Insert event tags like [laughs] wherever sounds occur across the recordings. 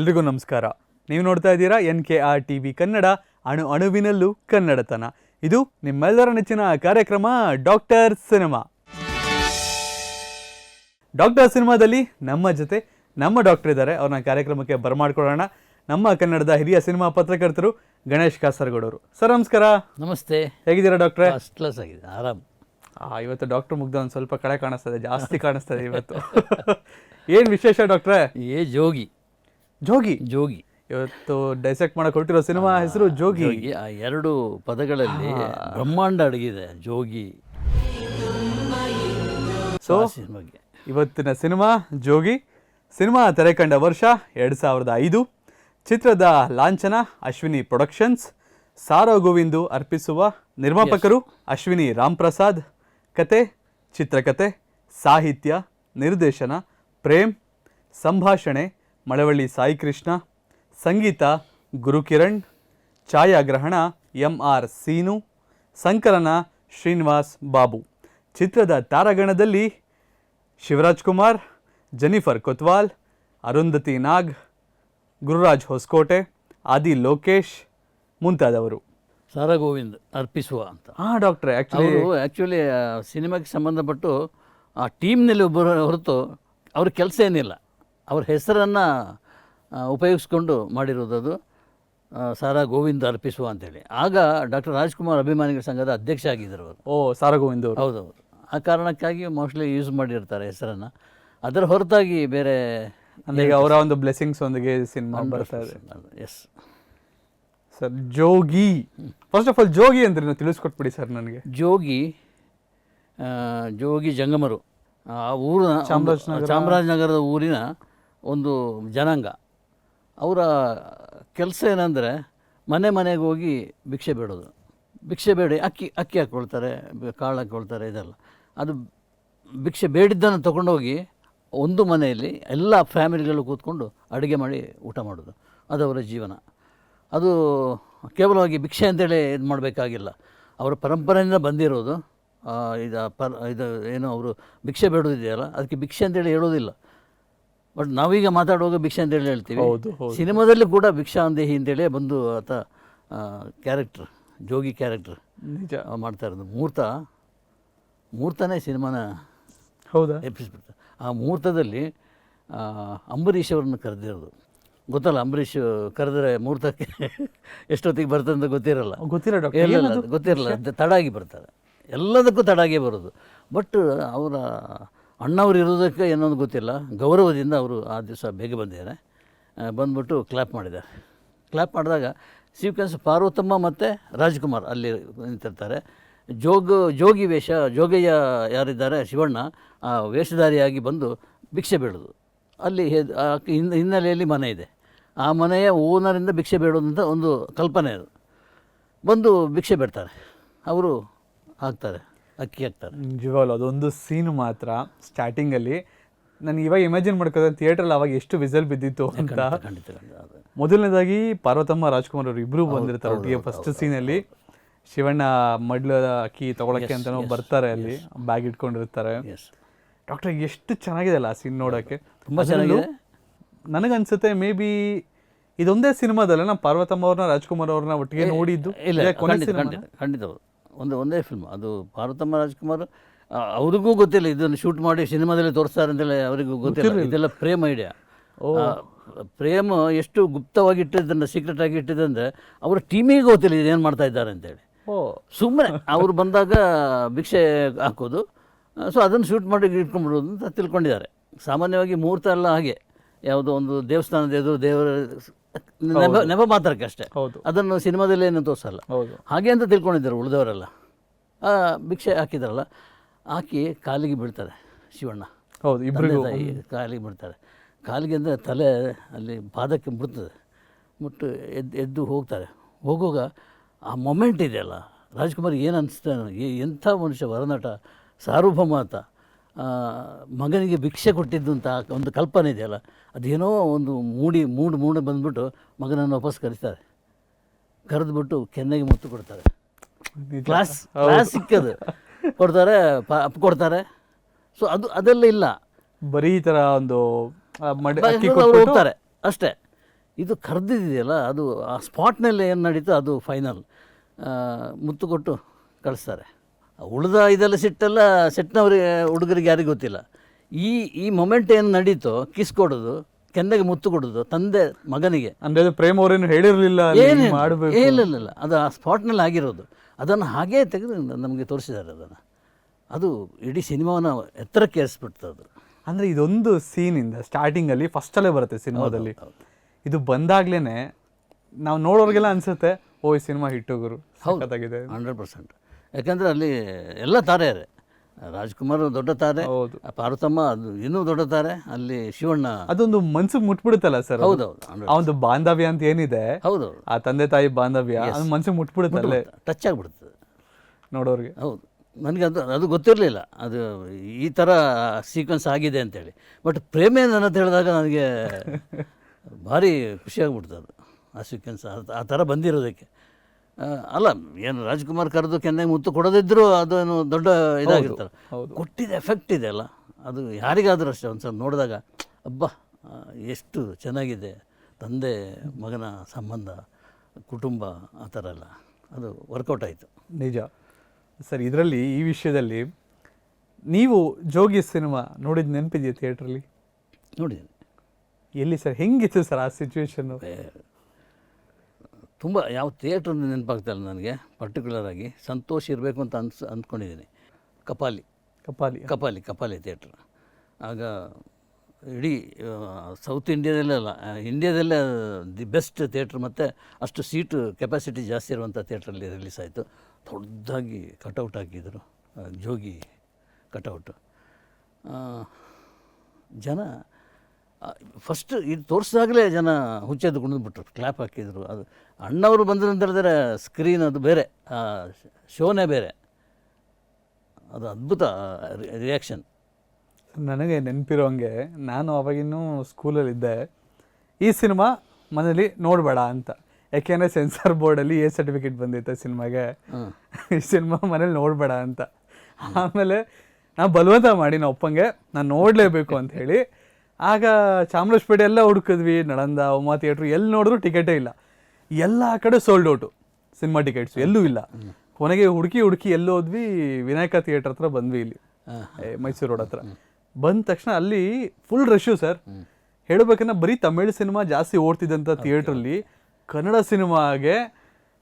ಎಲ್ರಿಗೂ ನಮಸ್ಕಾರ. ನೀವು ನೋಡ್ತಾ ಇದ್ದೀರಾ N K R T V Kannada ಅಣು ಅಣುವಿನಲ್ಲೂ ಕನ್ನಡತನ. ಇದು ನಿಮ್ಮೆಲ್ಲರ ನೆಚ್ಚಿನ ಕಾರ್ಯಕ್ರಮ ಡಾಕ್ಟರ್ ಸಿನಿಮಾ. ಡಾಕ್ಟರ್ ಸಿನಿಮಾದಲ್ಲಿ ನಮ್ಮ ಜೊತೆ ನಮ್ಮ ಡಾಕ್ಟರ್ ಇದ್ದಾರೆ. ಅವ್ರನ್ನ ಕಾರ್ಯಕ್ರಮಕ್ಕೆ ಬರಮಾಡ್ಕೊಳ್ಳೋಣ. ನಮ್ಮ ಕನ್ನಡದ ಹಿರಿಯ ಸಿನಿಮಾ ಪತ್ರಕರ್ತರು ಗಣೇಶ್ ಕಾಸರಗೌಡರು ಸರ್ ನಮಸ್ಕಾರ. ನಮಸ್ತೆ. ಹೇಗಿದ್ದೀರಾ ಡಾಕ್ಟ್ರೆ? ಫಸ್ಟ್ ಕ್ಲಾಸ್ ಆಗಿದೆ. ಆರಾಮ್. ಆ, ಇವತ್ತು ಡಾಕ್ಟರ್ ಮುಗ್ದ ಒಂದು ಸ್ವಲ್ಪ ಕಳೆ ಕಾಣಿಸ್ತದೆ ಜಾಸ್ತಿ ಕಾಣಿಸ್ತದೆ ಇವತ್ತು. ಏನು ವಿಶೇಷ ಡಾಕ್ಟ್ರೆ? ಏ ಜೋಗಿ. ಜೋಗಿ. ಜೋಗಿ. ಇವತ್ತು ಡೈಸೆಕ್ಟ್ ಮಾಡಕ್ ಹೊರಟಿರೋ ಸಿನಿಮಾ ಹೆಸರು ಜೋಗಿ. ಜೋಗಿ. ಆ ಎರಡು ಪದಗಳಲ್ಲಿ ಬ್ರಹ್ಮಾಂಡ ಅಡಗಿದೆ ಜೋಗಿ. ಸೊ ಸಿನಿಮಾಗೆ. ಇವತ್ತಿನ ಸಿನಿಮಾ ಜೋಗಿ. ಸಿನಿಮಾ ತೆರೆ ಕಂಡ ವರ್ಷ ಎರಡು ಸಾವಿರದ ಐದು. ಚಿತ್ರದ ಲಾಂಛನ ಅಶ್ವಿನಿ ಪ್ರೊಡಕ್ಷನ್ಸ್. ಸಾರೋ ಗೋವಿಂದು ಅರ್ಪಿಸುವ ನಿರ್ಮಾಪಕರು ಅಶ್ವಿನಿ ರಾಮ್ ಪ್ರಸಾದ್ ಕತೆ ಚಿತ್ರಕತೆ ಸಾಹಿತ್ಯ ನಿರ್ದೇಶನ ಪ್ರೇಮ್ ಸಂಭಾಷಣೆ ಮಳವಳ್ಳಿ ಸಾಯಿ ಕೃಷ್ಣ ಸಂಗೀತ ಗುರುಕಿರಣ್ ಛಾಯಾಗ್ರಹಣ ಎಂ ಆರ್ ಸೀನು ಸಂಕಲನ ಶ್ರೀನಿವಾಸ್ ಬಾಬು. ಚಿತ್ರದ ತಾರಾಗಣದಲ್ಲಿ ಶಿವರಾಜ್ ಕುಮಾರ್ ಜೆನಿಫರ್ ಕೊತ್ವಾಲ್ ಅರುಂಧತಿ ನಾಗ್ ಗುರುರಾಜ್ ಹೊಸಕೋಟೆ ಆದಿ ಲೋಕೇಶ್ ಮುಂತಾದವರು. ಸಾರಗೋವಿಂದ್ ಅರ್ಪಿಸುವ ಅಂತ. ಹಾಂ ಡಾಕ್ಟ್ರೆ ಆ್ಯಕ್ಚುಲಿ ಅವರು ಆ್ಯಕ್ಚುಲಿ ಸಿನಿಮಾಗೆ ಸಂಬಂಧಪಟ್ಟು ಆ ಟೀಮ್ನಲ್ಲಿ ಒಬ್ಬರು ಹೊರತು ಅವ್ರ ಕೆಲಸ ಏನಿಲ್ಲ. ಅವ್ರ ಹೆಸರನ್ನು ಉಪಯೋಗಿಸ್ಕೊಂಡು ಮಾಡಿರೋದು ಅದು ಸಾರಾ ಗೋವಿಂದ ಅರ್ಪಿಸುವ ಅಂತೇಳಿ. ಆಗ ಡಾಕ್ಟರ್ ರಾಜ್ಕುಮಾರ್ ಅಭಿಮಾನಿಗಳ ಸಂಘದ ಅಧ್ಯಕ್ಷ ಆಗಿದ್ದರು ಅವರು. ಓ ಸಾರಗೋವಿಂದ್ ಅವರು. ಹೌದೌದು. ಆ ಕಾರಣಕ್ಕಾಗಿ ಮೋಸ್ಟ್ಲಿ ಯೂಸ್ ಮಾಡಿರ್ತಾರೆ ಹೆಸರನ್ನು. ಅದರ ಹೊರತಾಗಿ ಬೇರೆ ಅಂದರೆ ಈಗ ಅವರ ಒಂದು ಬ್ಲೆಸ್ಸಿಂಗ್ಸ್ ಒಂದಿಗೆ ಸಿನಿಮಾ ಬರ್ತಾ ಇದೆ. Yes sir Jogi. First of all Jogi ಅಂದ್ರೆ ನೀವು ತಿಳಿಸ್ಕೊಟ್ಬಿಡಿ ಸರ್ ನನಗೆ. ಜೋಗಿ ಜೋಗಿ ಜಂಗಮರು. ಆ ಊರಿನ ಚಾಮರಾಜನಗರ ಚಾಮರಾಜನಗರದ ಊರಿನ ಒಂದು ಜನಾಂಗ. ಅವರ ಕೆಲಸ ಏನಂದರೆ ಮನೆ ಮನೆಗೆ ಹೋಗಿ ಭಿಕ್ಷೆ ಬೇಡೋದು. ಭಿಕ್ಷೆ ಬೇಡಿ, ಅಕ್ಕಿ ಅಕ್ಕಿ ಹಾಕ್ಕೊಳ್ತಾರೆ, ಕಾಳು ಹಾಕ್ಕೊಳ್ತಾರೆ, ಇದೆಲ್ಲ. ಅದು ಭಿಕ್ಷೆ ಬೇಡಿದ್ದನ್ನು ತಗೊಂಡೋಗಿ ಒಂದು ಮನೆಯಲ್ಲಿ ಎಲ್ಲ ಫ್ಯಾಮಿಲಿಗಳು ಕೂತ್ಕೊಂಡು ಅಡುಗೆ ಮಾಡಿ ಊಟ ಮಾಡೋದು. ಅದು ಅವರ ಜೀವನ. ಅದು ಕೇವಲವಾಗಿ ಭಿಕ್ಷೆ ಅಂತೇಳಿ ಇದು ಮಾಡಬೇಕಾಗಿಲ್ಲ. ಅವರ ಪರಂಪರೆಯಿಂದ ಬಂದಿರೋದು ಇದು ಪರ್, ಇದು ಏನು, ಅವರು ಭಿಕ್ಷೆ ಬೇಡೋದಿದೆಯಲ್ಲ, ಅದಕ್ಕೆ ಭಿಕ್ಷೆ ಅಂತೇಳಿ ಹೇಳೋದಿಲ್ಲ. ಬಟ್ ನಾವೀಗ ಮಾತಾಡುವಾಗ ಭಿಕ್ಷಾ ಅಂತೇಳಿ ಹೇಳ್ತೀವಿ. ಹೌದು, ಹೌದು. ಸಿನಿಮಾದಲ್ಲಿ ಕೂಡ ಭಿಕ್ಷಾಂದೇಹಿ ಅಂತೇಳಿ ಬಂದು ಆತ ಕ್ಯಾರೆಕ್ಟ್ರ್ ಜೋಗಿ ಕ್ಯಾರೆಕ್ಟ್ರ್ ನಿಜ. ಮಾಡ್ತಾ ಇರೋದು. ಮುಹೂರ್ತ ಮುಹೂರ್ತನೇ ಸಿನಿಮಾನ ಹೌದಾ? ಎಪ್ಪಿಸ್ಬಿಡ್ತಾರೆ ಆ ಮುಹೂರ್ತದಲ್ಲಿ ಅಂಬರೀಷ್ ಅವ್ರನ್ನ ಕರೆದಿರೋದು. ಗೊತ್ತಲ್ಲ ಅಂಬರೀಷ್ ಕರೆದ್ರೆ ಮುಹೂರ್ತಕ್ಕೆ [laughs] ಎಷ್ಟೊತ್ತಿಗೆ ಬರ್ತದೆ ಅಂತ ಗೊತ್ತಿರಲ್ಲ. ಗೊತ್ತಿರೋ ಗೊತ್ತಿರಲ್ಲ ತಡಾಗಿ ಬರ್ತಾರೆ. ಎಲ್ಲದಕ್ಕೂ ತಡಾಗಿ ಬರೋದು. ಬಟ್ ಅವರ ಅಣ್ಣವ್ರು ಇರೋದಕ್ಕೆ ಏನೊಂದು ಗೊತ್ತಿಲ್ಲ. ಗೌರವದಿಂದ ಅವರು ಆ ದಿವಸ ಬೇಗ ಬಂದಿದ್ದಾರೆ. ಬಂದ್ಬಿಟ್ಟು ಕ್ಲಾಪ್ ಮಾಡಿದ್ದಾರೆ. ಕ್ಲಾಪ್ ಮಾಡಿದಾಗ ಸೀಕ್ವೆನ್ಸ್ ಪಾರ್ವತಮ್ಮ ಮತ್ತು ರಾಜ್ಕುಮಾರ್ ಅಲ್ಲಿ ನಿಂತಿರ್ತಾರೆ. ಜೋಗ, ಜೋಗಿ ವೇಷ, ಜೋಗಯ್ಯ ಯಾರಿದ್ದಾರೆ, ಶಿವಣ್ಣ, ಆ, ವೇಷಧಾರಿಯಾಗಿ ಬಂದು ಭಿಕ್ಷೆ ಬೀಳೋದು. ಅಲ್ಲಿ ಹಿನ್ನೆಲೆಯಲ್ಲಿ ಮನೆ ಇದೆ. ಆ ಮನೆಯ ಓನರಿಂದ ಭಿಕ್ಷೆ ಬೇಡೋದಂತ ಒಂದು ಕಲ್ಪನೆ ಅದು. ಬಂದು ಭಿಕ್ಷೆ ಬೇಡ್ತಾರೆ ಅವರು ಹಾಕ್ತಾರೆ. ಅಕ್ಕಿ ಹಾಕ್ತಾರೆ. ನಿಜವಾಗ್ಲು ಅದೊಂದು ಸೀನ್ ಮಾತ್ರ ಸ್ಟಾರ್ಟಿಂಗಲ್ಲಿ ನನಗೆ ಇವಾಗ ಇಮ್ಯಾಜಿನ್ ಮಾಡ್ಕೋದ್ರೆ ಥಿಯೇಟ್ರಲ್ಲಿ ಅವಾಗ ಎಷ್ಟು ವಿಸಲ್ ಬಿದ್ದಿತ್ತು ಅಂತ. ಮೊದಲನೇದಾಗಿ ಪಾರ್ವತಮ್ಮ ರಾಜ್ಕುಮಾರ್ ಅವರು ಇಬ್ರು ಬಂದಿರ್ತಾರೆ ಒಟ್ಟಿಗೆ ಫಸ್ಟ್ ಸೀನಲ್ಲಿ ಶಿವಣ್ಣ ಮಡ್ಲ ಅಕ್ಕಿ ತಗೊಳಕ್ಕೆ ಅಂತ ಬರ್ತಾರೆ ಅಲ್ಲಿ ಬ್ಯಾಗ್ ಇಟ್ಕೊಂಡಿರ್ತಾರೆ. ಡಾಕ್ಟರ್ ಎಷ್ಟು ಚೆನ್ನಾಗಿದೆ ಅಲ್ಲ ಆ ಸೀನ್ ನೋಡೋಕ್ಕೆ? ತುಂಬ ಚೆನ್ನಾಗಿದೆ. ನನಗನ್ಸುತ್ತೆ ಮೇ ಬಿ ಇದೊಂದೇ ಸಿನಿಮಾದಲ್ಲ ನಾವು ಪಾರ್ವತಮ್ಮ ಅವ್ರನ್ನ ರಾಜ್ಕುಮಾರ್ ಅವ್ರನ್ನ ಒಟ್ಟಿಗೆ ನೋಡಿದ್ದು. ಖಂಡಿತ ಖಂಡಿತ. ಒಂದು ಒಂದೇ ಫಿಲ್ಮ್ ಅದು ಪಾರ್ವತಮ್ಮ ರಾಜ್ಕುಮಾರ್ ಅವ್ರಿಗೂ ಗೊತ್ತಿಲ್ಲ ಇದನ್ನು ಶೂಟ್ ಮಾಡಿ ಸಿನಿಮಾದಲ್ಲಿ ತೋರಿಸ್ತಾರೆ ಅಂತೇಳಿ ಅವರಿಗೂ ಗೊತ್ತಿಲ್ಲ. ಇದೆಲ್ಲ ಪ್ರೇಮ ಐಡಿಯಾ ಪ್ರೇಮ ಎಷ್ಟು ಗುಪ್ತವಾಗಿ ಇಟ್ಟಿದ್ದನ್ನು ಸೀಕ್ರೆಟ್ ಆಗಿ ಇಟ್ಟಿದ್ದಂದ್ರೆ ಅವ್ರ ಟೀಮಿಗೆ ಗೊತ್ತಿಲ್ಲ ಇದೇನು ಮಾಡ್ತಾ ಇದ್ದಾರೆ ಅಂತೇಳಿ. ಓ. ಸುಮ್ಮನೆ ಅವ್ರು ಬಂದಾಗ ಭಿಕ್ಷೆ ಹಾಕೋದು. ಸೊ ಅದನ್ನು ಶೂಟ್ ಮಾಡಿ ಇಟ್ಕೊಂಡ್ಬಿಡೋದು ಅಂತ ತಿಳ್ಕೊಂಡಿದ್ದಾರೆ. ಸಾಮಾನ್ಯವಾಗಿ ಮುಹೂರ್ತ ಎಲ್ಲ ಹಾಗೆ. ಯಾವುದೋ ಒಂದು ದೇವಸ್ಥಾನದ ಎದುರು ದೇವರ ನೆಪ ನೆಪ ಮಾತ್ರಕ್ಕೆ ಅಷ್ಟೇ. ಹೌದು. ಅದನ್ನು ಸಿನಿಮಾದಲ್ಲಿ ಏನು ತೋರಿಸಲ್ಲ. ಹೌದು. ಹಾಗೆ ಅಂತ ತಿಳ್ಕೊಂಡಿದ್ದಾರೆ ಉಳಿದವರೆಲ್ಲ. ಭಿಕ್ಷೆ ಹಾಕಿದ್ರಲ್ಲ ಹಾಕಿ ಕಾಲಿಗೆ ಬಿಡ್ತಾರೆ ಶಿವಣ್ಣ. ಹೌದು ಇಬ್ರಿಗೂ ತಂದೆ ಕಾಲಿಗೆ ಬಿಡ್ತಾರೆ ಕಾಲಿಗೆ ಅಂದರೆ ತಲೆ ಅಲ್ಲಿ ಪಾದಕ್ಕೆ ಮುಟ್ತದೆ. ಮುಟ್ಟು ಎದ್ದು ಎದ್ದು ಹೋಗ್ತಾರೆ. ಹೋಗುವಾಗ ಆ ಮೊಮೆಂಟ್ ಇದೆಯಲ್ಲ ರಾಜ್ಕುಮಾರ್ ಏನು ಅನಿಸ್ತಾನೆ ಎಂಥ ಮನುಷ್ಯ ವರನಟ ಸಾರ್ವಭೌಮ ಆತ ಆ, ಮಗನಿಗೆ ಭಿಕ್ಷೆ ಕೊಟ್ಟಿದ್ದು ಅಂತ ಒಂದು ಕಲ್ಪನೆ ಇದೆಯಲ್ಲ? ಅದೇನೋ ಒಂದು ಮೂಡಿ ಮೂಡು ಮೂಡು ಬಂದ್ಬಿಟ್ಟು ಮಗನನ್ನು ವಾಪಸ್ ಕರೀತಾರೆ. ಕರೆದ್ಬಿಟ್ಟು ಕೆನ್ನೆಗೆ ಮುತ್ತು ಕೊಡ್ತಾರೆ. ಕ್ಲಾಸ್ ಕ್ಲಾಸ್ ಸಿಕ್ಕದು. ಕೊಡ್ತಾರೆ ಪ ಅಪ್ ಕೊಡ್ತಾರೆ. ಸೊ ಅದು ಅದೆಲ್ಲ ಇಲ್ಲ. ಬರೀ ಥರ ಒಂದು ಹೋಗ್ತಾರೆ. ಅಷ್ಟೇ. ಇದು ಕರೆದಿದೆಯಲ್ಲ ಅದು ಆ ಸ್ಪಾಟ್ನಲ್ಲಿ ಏನು ನಡೀತೋ ಅದು ಫೈನಲ್ ಮುತ್ತು ಕೊಟ್ಟು ಕಳಿಸ್ತಾರೆ. ಉಳಿದ ಇದೆಲ್ಲ ಸಿಟ್ಟೆಲ್ಲ ಸಿಟ್ಟಿನವ್ರಿಗೆ ಹುಡುಗರಿಗೆ ಯಾರಿಗೂ ಗೊತ್ತಿಲ್ಲ. ಈ ಈ ಮೊಮೆಂಟ್ ಏನು ನಡೀತೋ ಕಿಸ್ ಕೊಡೋದು ಕೆಂದಗೆ ಮುತ್ತು ಕೊಡೋದು ತಂದೆ ಮಗನಿಗೆ. ಅಂದರೆ ಅದು ಪ್ರೇಮ್ ಅವ್ರೇನು ಹೇಳಿರ್ಲಿಲ್ಲ ಏನು ಮಾಡಬೇಕು. ಇಲ್ಲ ಇಲ್ಲ ಇಲ್ಲ. ಅದು ಆ ಸ್ಪಾಟ್ನಲ್ಲಿ ಆಗಿರೋದು. ಅದನ್ನು ಹಾಗೇ ತೆಗೆದು ನಮಗೆ ತೋರಿಸಿದ್ದಾರೆ ಅದನ್ನು. ಅದು ಇಡೀ ಸಿನಿಮಾವನ್ನ ಎತ್ತರಕ್ಕೆ ಏರಿಸ್ಬಿಡ್ತು ಅದು. ಅಂದರೆ ಇದೊಂದು ಸೀನಿಂದ ಸ್ಟಾರ್ಟಿಂಗಲ್ಲಿ ಫಸ್ಟಲ್ಲೇ ಬರುತ್ತೆ ಸಿನಿಮಾದಲ್ಲಿ. ಇದು ಬಂದಾಗ್ಲೇ ನಾವು ನೋಡೋರಿಗೆಲ್ಲ ಅನಿಸುತ್ತೆ ಓ ಈ ಸಿನಿಮಾ ಹಿಟ್ಟು ಗುರು. ಸಖತ್ತಾಗಿದೆ. Hundred percent. ಯಾಕಂದರೆ ಅಲ್ಲಿ ಎಲ್ಲ ತಾರೆಯರೇ ರಾಜ್ಕುಮಾರ್ ದೊಡ್ಡ ತಾರೆ ಹೌದು. ಪಾರ್ವತಮ್ಮ ಅದು ಇನ್ನೂ ದೊಡ್ಡ ತಾರೆ ಅಲ್ಲಿ ಶಿವಣ್ಣ. ಅದೊಂದು ಮನ್ಸಿಗೆ ಮುಟ್ಬಿಡುತ್ತಲ್ಲ ಸರ್ ಹೌದೌದು ಹೌದು ಆ ಒಂದು ಬಾಂಧವ್ಯ ಅಂತ ಏನಿದೆ ಹೌದು ಆ ತಂದೆ ತಾಯಿ ಬಾಂಧವ್ಯ ಅದು ಮನ್ಸಿಗೆ ಮುಟ್ಬಿಡುತ್ತಲ್ಲ ಟಚ್ ಆಗಿಬಿಡ್ತದೆ ನೋಡೋರಿಗೆ. ಹೌದು. ನನಗೆ ಅದು ಅದು ಗೊತ್ತಿರಲಿಲ್ಲ. ಅದು ಈ ಥರ ಸೀಕ್ವೆನ್ಸ್ ಆಗಿದೆ ಅಂತೇಳಿ. ಬಟ್ ಪ್ರೇಮ ಏನು ಅಂತ ಹೇಳಿದಾಗ ನನಗೆ ಭಾರಿ ಖುಷಿಯಾಗ್ಬಿಡ್ತು ಅದು. ಆ ಸೀಕ್ವೆನ್ಸ್ ಆ ಥರ ಬಂದಿರೋದಕ್ಕೆ. ಅಲ್ಲ ಏನು ರಾಜ್ಕುಮಾರ್ ಕರೆದು ಕೆನ್ನೆ ಮುತ್ತು ಕೊಡದಿದ್ದರೂ ಅದೇನು ದೊಡ್ಡ ಇದಾಗಿರ್ತಾರೆ. ಕೊಟ್ಟಿದ್ದು ಕೊಟ್ಟಿದ್ದ ಎಫೆಕ್ಟ್ ಇದೆ ಅಲ್ಲ. ಅದು ಯಾರಿಗಾದರೂ ಅಷ್ಟೇ ಒಂದು ಸಲ ನೋಡಿದಾಗ ಅಬ್ಬಾ ಎಷ್ಟು ಚೆನ್ನಾಗಿದೆ ತಂದೆ ಮಗನ ಸಂಬಂಧ ಕುಟುಂಬ ಆ ಥರ ಎಲ್ಲ. ಅದು ವರ್ಕೌಟ್ ಆಯಿತು. ನಿಜ. ಸರ್ ಇದರಲ್ಲಿ ಈ ವಿಷಯದಲ್ಲಿ ನೀವು ಜೋಗಿ ಸಿನಿಮಾ ನೋಡಿದ ನೆನಪಿದೆಯಾ ಥಿಯೇಟ್ರಲ್ಲಿ ನೋಡಿದ್ದೀನಿ. ಎಲ್ಲಿ ಸರ್? ಹೆಂಗಿತ್ತು ಸರ್ ಆ ಸಿಚುವೇಶನ್ನು ತುಂಬ ಯಾವ ಥಿಯೇಟ್ರ್ ನೆನಪಾಗ್ತಾ ಇಲ್ಲ ನನಗೆ ಪರ್ಟಿಕ್ಯುಲರ್ ಆಗಿ. ಸಂತೋಷ್ ಇರಬೇಕು ಅಂತ ಅನ್ಸ್ ಅಂದ್ಕೊಂಡಿದ್ದೀನಿ ಕಪಾಲಿ. ಕಪಾಲಿ. ಕಪಾಲಿ ಕಪಾಲಿ ಥಿಯೇಟ್ರ್. ಆಗ ಇಡೀ ಸೌತ್ ಇಂಡಿಯಾದಲ್ಲೇ ಅಲ್ಲ ಇಂಡಿಯಾದಲ್ಲೇ ದಿ ಬೆಸ್ಟ್ ಥಿಯೇಟ್ರ್ ಮತ್ತು ಅಷ್ಟು ಸೀಟು ಕೆಪಾಸಿಟಿ ಜಾಸ್ತಿ ಇರುವಂಥ ಥಿಯೇಟ್ರಲ್ಲಿ ರಿಲೀಸ್ ಆಯಿತು ದೊಡ್ಡದಾಗಿ ಕಟೌಟ್ ಹಾಕಿದರು ಜೋಗಿ ಕಟೌಟು. ಜನ ಫಸ್ಟ್ ಇದು ತೋರಿಸಿದಾಗಲೇ ಜನ ಹುಚ್ಚೆದ್ದು ಕುಣಿದ್ಬಿಟ್ರು ಕ್ಲ್ಯಾಪ್ ಹಾಕಿದರು. ಅದು ಅಣ್ಣವರು ಬಂದರು ಅಂತ ಹೇಳಿದ್ರೆ ಸ್ಕ್ರೀನ್ ಅದು ಬೇರೆ ಶೋನೇ ಬೇರೆ. ಅದು ಅದ್ಭುತ ರಿಯಾಕ್ಷನ್ ನನಗೆ ನೆನಪಿರೋ ಹಂಗೆ ನಾನು ಅವಾಗಿನ್ನೂ ಸ್ಕೂಲಲ್ಲಿದ್ದೆ ಈ ಸಿನಿಮಾ ಮನೇಲಿ ನೋಡಬೇಡ ಅಂತ. ಯಾಕೆಂದರೆ ಸೆನ್ಸಾರ್ ಬೋರ್ಡಲ್ಲಿ ಎ ಸರ್ಟಿಫಿಕೇಟ್ ಬಂದಿತ್ತು ಸಿನಿಮಾಗೆ ಈ ಸಿನಿಮಾ ಮನೇಲಿ ನೋಡಬೇಡ ಅಂತ. ಆಮೇಲೆ ನಾನು ಬಲವಂತ ಮಾಡಿ ನಾವು ಅಪ್ಪಂಗೆ ನಾನು ನೋಡಲೇಬೇಕು ಅಂತ ಹೇಳಿ ಆಗ ಚಾಮರಾಜಪೇಟೆ ಎಲ್ಲ ಹುಡುಕಿದ್ವಿ ನಳಂದ ಉಮಾ ಥಿಯೇಟ್ರ್ ಎಲ್ಲಿ ನೋಡಿದ್ರು ಟಿಕೆಟೇ ಇಲ್ಲ. ಎಲ್ಲ ಕಡೆ ಸೋಲ್ಡ್ ಔಟು ಸಿನಿಮಾ ಟಿಕೆಟ್ಸ್ ಎಲ್ಲೂ ಇಲ್ಲ. ಕೊನೆಗೆ ಹುಡುಕಿ ಹುಡುಕಿ ಎಲ್ಲಿ ಹೋದ್ವಿ ವಿನಾಯಕ ಥಿಯೇಟ್ರ್ ಹತ್ರ ಬಂದ್ವಿ ಇಲ್ಲಿ. ಮೈಸೂರು ರೋಡ್ ಹತ್ರ. ಬಂದ ತಕ್ಷಣ ಅಲ್ಲಿ ಫುಲ್ ರಶ್ಯೂ ಸರ್ ಹೇಳ್ಬೇಕಂದ್ರೆ ಬರೀ ತಮಿಳು ಸಿನಿಮಾ ಜಾಸ್ತಿ ಓಡ್ತಿದ್ದಂಥ ಥಿಯೇಟ್ರಲ್ಲಿ ಕನ್ನಡ ಸಿನಿಮಾಗೆ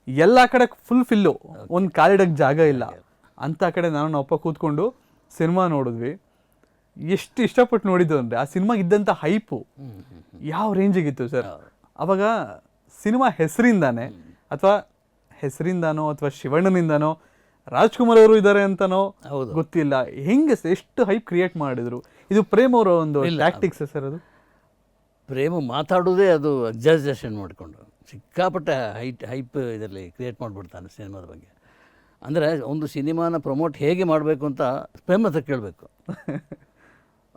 ಎಲ್ಲ ಕಡೆ ಫುಲ್ ಫಿಲ್ಲು ಒಂದು ಕಾಲಿಡಕ್ಕೆ ಜಾಗ ಇಲ್ಲ. ಅಂತ ಕಡೆ ನಾನು ನಮ್ಮ ಅಪ್ಪ ಕೂತ್ಕೊಂಡು ಸಿನಿಮಾ ನೋಡಿದ್ವಿ. ಎಷ್ಟು ಇಷ್ಟಪಟ್ಟು ನೋಡಿದ್ದು ಅಂದರೆ ಆ ಸಿನಿಮಾಗೆ ಇದ್ದಂಥ ಹೈಪು. ಯಾವ ರೇಂಜಿಗಿತ್ತು ಸರ್? ಅವಾಗ ಸಿನಿಮಾ ಹೆಸರಿಂದಾನೆ ಅಥವಾ ಹೆಸರಿಂದಾನೋ ಅಥವಾ ಶಿವಣ್ಣನಿಂದನೋ ರಾಜ್ಕುಮಾರ್ ಅವರು ಇದ್ದಾರೆ ಅಂತನೋ ಹೌದು. ಗೊತ್ತಿಲ್ಲ. ಹೆಂಗೆ ಎಷ್ಟು ಹೈಪ್ ಕ್ರಿಯೇಟ್ ಮಾಡಿದ್ರು? ಇದು ಪ್ರೇಮ್ ಅವರ ಒಂದು ಟ್ಯಾಕ್ಟಿಕ್ಸ್ ಸರ್ ಅದು? ಪ್ರೇಮ ಮಾತಾಡೋದೇ ಅದು ಎಕ್ಸಾಜೇಷನ್ ಮಾಡಿಕೊಂಡು. ಸಿಕ್ಕಾಪಟ್ಟೆ ಹೈಟ್ ಹೈಪ್ ಇದರಲ್ಲಿ ಕ್ರಿಯೇಟ್ ಮಾಡಿಬಿಡ್ತಾನೆ ಸಿನಿಮಾದ ಬಗ್ಗೆ. ಅಂದರೆ ಒಂದು ಸಿನಿಮಾನ ಪ್ರಮೋಟ್ ಹೇಗೆ ಮಾಡಬೇಕು ಅಂತ ಪ್ರೇಮ ಹತ್ರ ಕೇಳಬೇಕು. [laughs]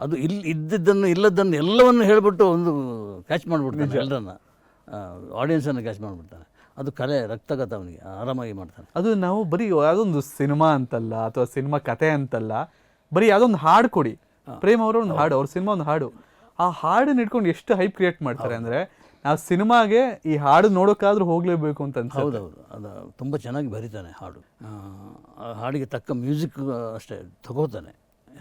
ಅದು ಇಲ್ಲಿ ಇದ್ದಿದ್ದನ್ನು ಇಲ್ಲದನ್ನು ಎಲ್ಲವನ್ನು ಹೇಳಿಬಿಟ್ಟು ಒಂದು ಕ್ಯಾಚ್ ಮಾಡಿಬಿಡ್ತಾನೆ ಎಲ್ಲರನ್ನ ಆಡಿಯನ್ಸನ್ನು ಕ್ಯಾಚ್ ಮಾಡಿಬಿಡ್ತಾನೆ. ಅದು ಕಲೆ ರಕ್ತಗತ ಅವನಿಗೆ ಆರಾಮಾಗಿ ಮಾಡ್ತಾನೆ. ಅದು ನಾವು ಬರೀ ಯಾವುದೊಂದು ಸಿನಿಮಾ ಅಂತಲ್ಲ ಅಥವಾ ಸಿನಿಮಾ ಕತೆ ಅಂತಲ್ಲ ಬರೀ ಯಾವುದೊಂದು ಹಾಡು ಕೊಡಿ. ಪ್ರೇಮ್ ಅವರ ಒಂದು ಹಾಡು ಅವ್ರ ಸಿನಿಮಾ ಒಂದು ಹಾಡು. ಆ ಹಾಡನ್ನ ಇಟ್ಕೊಂಡು ಎಷ್ಟು ಹೈಪ್ ಕ್ರಿಯೇಟ್ ಮಾಡ್ತಾರೆ ಅಂದರೆ ನಾವು ಸಿನಿಮಾಗೆ ಈ ಹಾಡು ನೋಡೋಕ್ಕಾದ್ರೂ ಹೋಗಲೇಬೇಕು ಅಂತ ಹೌದು ಹೌದು ಅದು ತುಂಬ ಚೆನ್ನಾಗಿ ಬರೀತಾನೆ ಹಾಡು. ಹಾಡಿಗೆ ತಕ್ಕ ಮ್ಯೂಸಿಕ್ ಅಷ್ಟೇ ತಗೋತಾನೆ.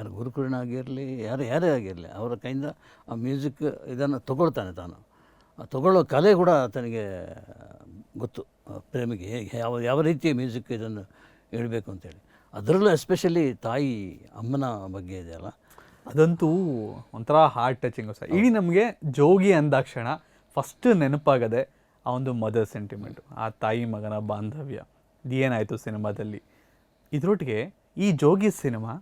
ಯಾರು ಗುರುಕುರಣ ಆಗಿರಲಿ ಯಾರು ಯಾರೇ ಆಗಿರಲಿ ಅವರ ಕೈಯಿಂದ ಆ ಮ್ಯೂಸಿಕ್ ಇದನ್ನು ತಗೊಳ್ತಾನೆ ತಾನು. ತಗೊಳ್ಳೋ ಕಲೆ ಕೂಡ ತನಗೆ ಗೊತ್ತು. ಪ್ರೇಮಿಗೆ ಹೇಗೆ ಯಾವ ಯಾವ ರೀತಿಯ ಮ್ಯೂಸಿಕ್ ಇದನ್ನು ಹೇಳಬೇಕು ಅಂತೇಳಿ. ಅದರಲ್ಲೂ ಎಸ್ಪೆಷಲಿ ತಾಯಿ ಅಮ್ಮನ ಬಗ್ಗೆ ಇದೆಯಲ್ಲ ಅದಂತೂ ಒಂಥರ ಹಾರ್ಟ್ ಟಚಿಂಗ್ ಸರ್ ಇಡೀ ನಮಗೆ ಜೋಗಿ ಅಂದಾಕ್ಷಣ ಫಸ್ಟ್ ನೆನಪಾಗದೆ ಆ ಒಂದು ಮದರ್ ಸೆಂಟಿಮೆಂಟು ಆ ತಾಯಿ ಮಗನ ಬಾಂಧವ್ಯ ಇದೇನಾಯಿತು ಸಿನಿಮಾದಲ್ಲಿ? ಇದರೊಟ್ಟಿಗೆ ಈ ಜೋಗಿ ಸಿನಿಮಾ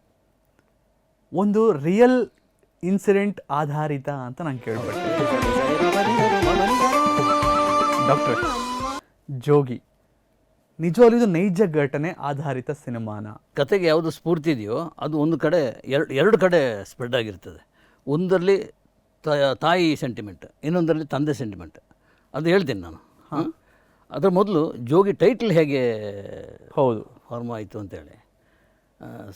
ಒಂದು ರಿಯಲ್ ಇನ್ಸಿಡೆಂಟ್ ಆಧಾರಿತ ಅಂತ ನಾನು ಕೇಳ್ಪಟ್ಟೆ. ಡಾಕ್ಟರ್ ಜೋಗಿ ನಿಜವಾಗ್ಲೂ ಇದು ನೈಜ ಘಟನೆ ಆಧಾರಿತ ಸಿನಿಮಾನ? ಕತೆಗೆ ಯಾವುದು ಸ್ಫೂರ್ತಿ ಇದೆಯೋ ಅದು ಒಂದು ಕಡೆ ಎರಡು ಎರಡು ಕಡೆ ಸ್ಪ್ರೆಡ್ ಆಗಿರ್ತದೆ. ಒಂದರಲ್ಲಿ ತಾಯಿ ಸೆಂಟಿಮೆಂಟ್ ಇನ್ನೊಂದರಲ್ಲಿ ತಂದೆ ಸೆಂಟಿಮೆಂಟ್ ಅದು ಹೇಳ್ತೀನಿ ನಾನು. ಹಾಂ. ಅದರ ಮೊದಲು ಜೋಗಿ ಟೈಟ್ಲ್ ಹೇಗೆ ಹೌದು. ಫಾರ್ಮ್ ಆಯಿತು ಅಂತೇಳಿ.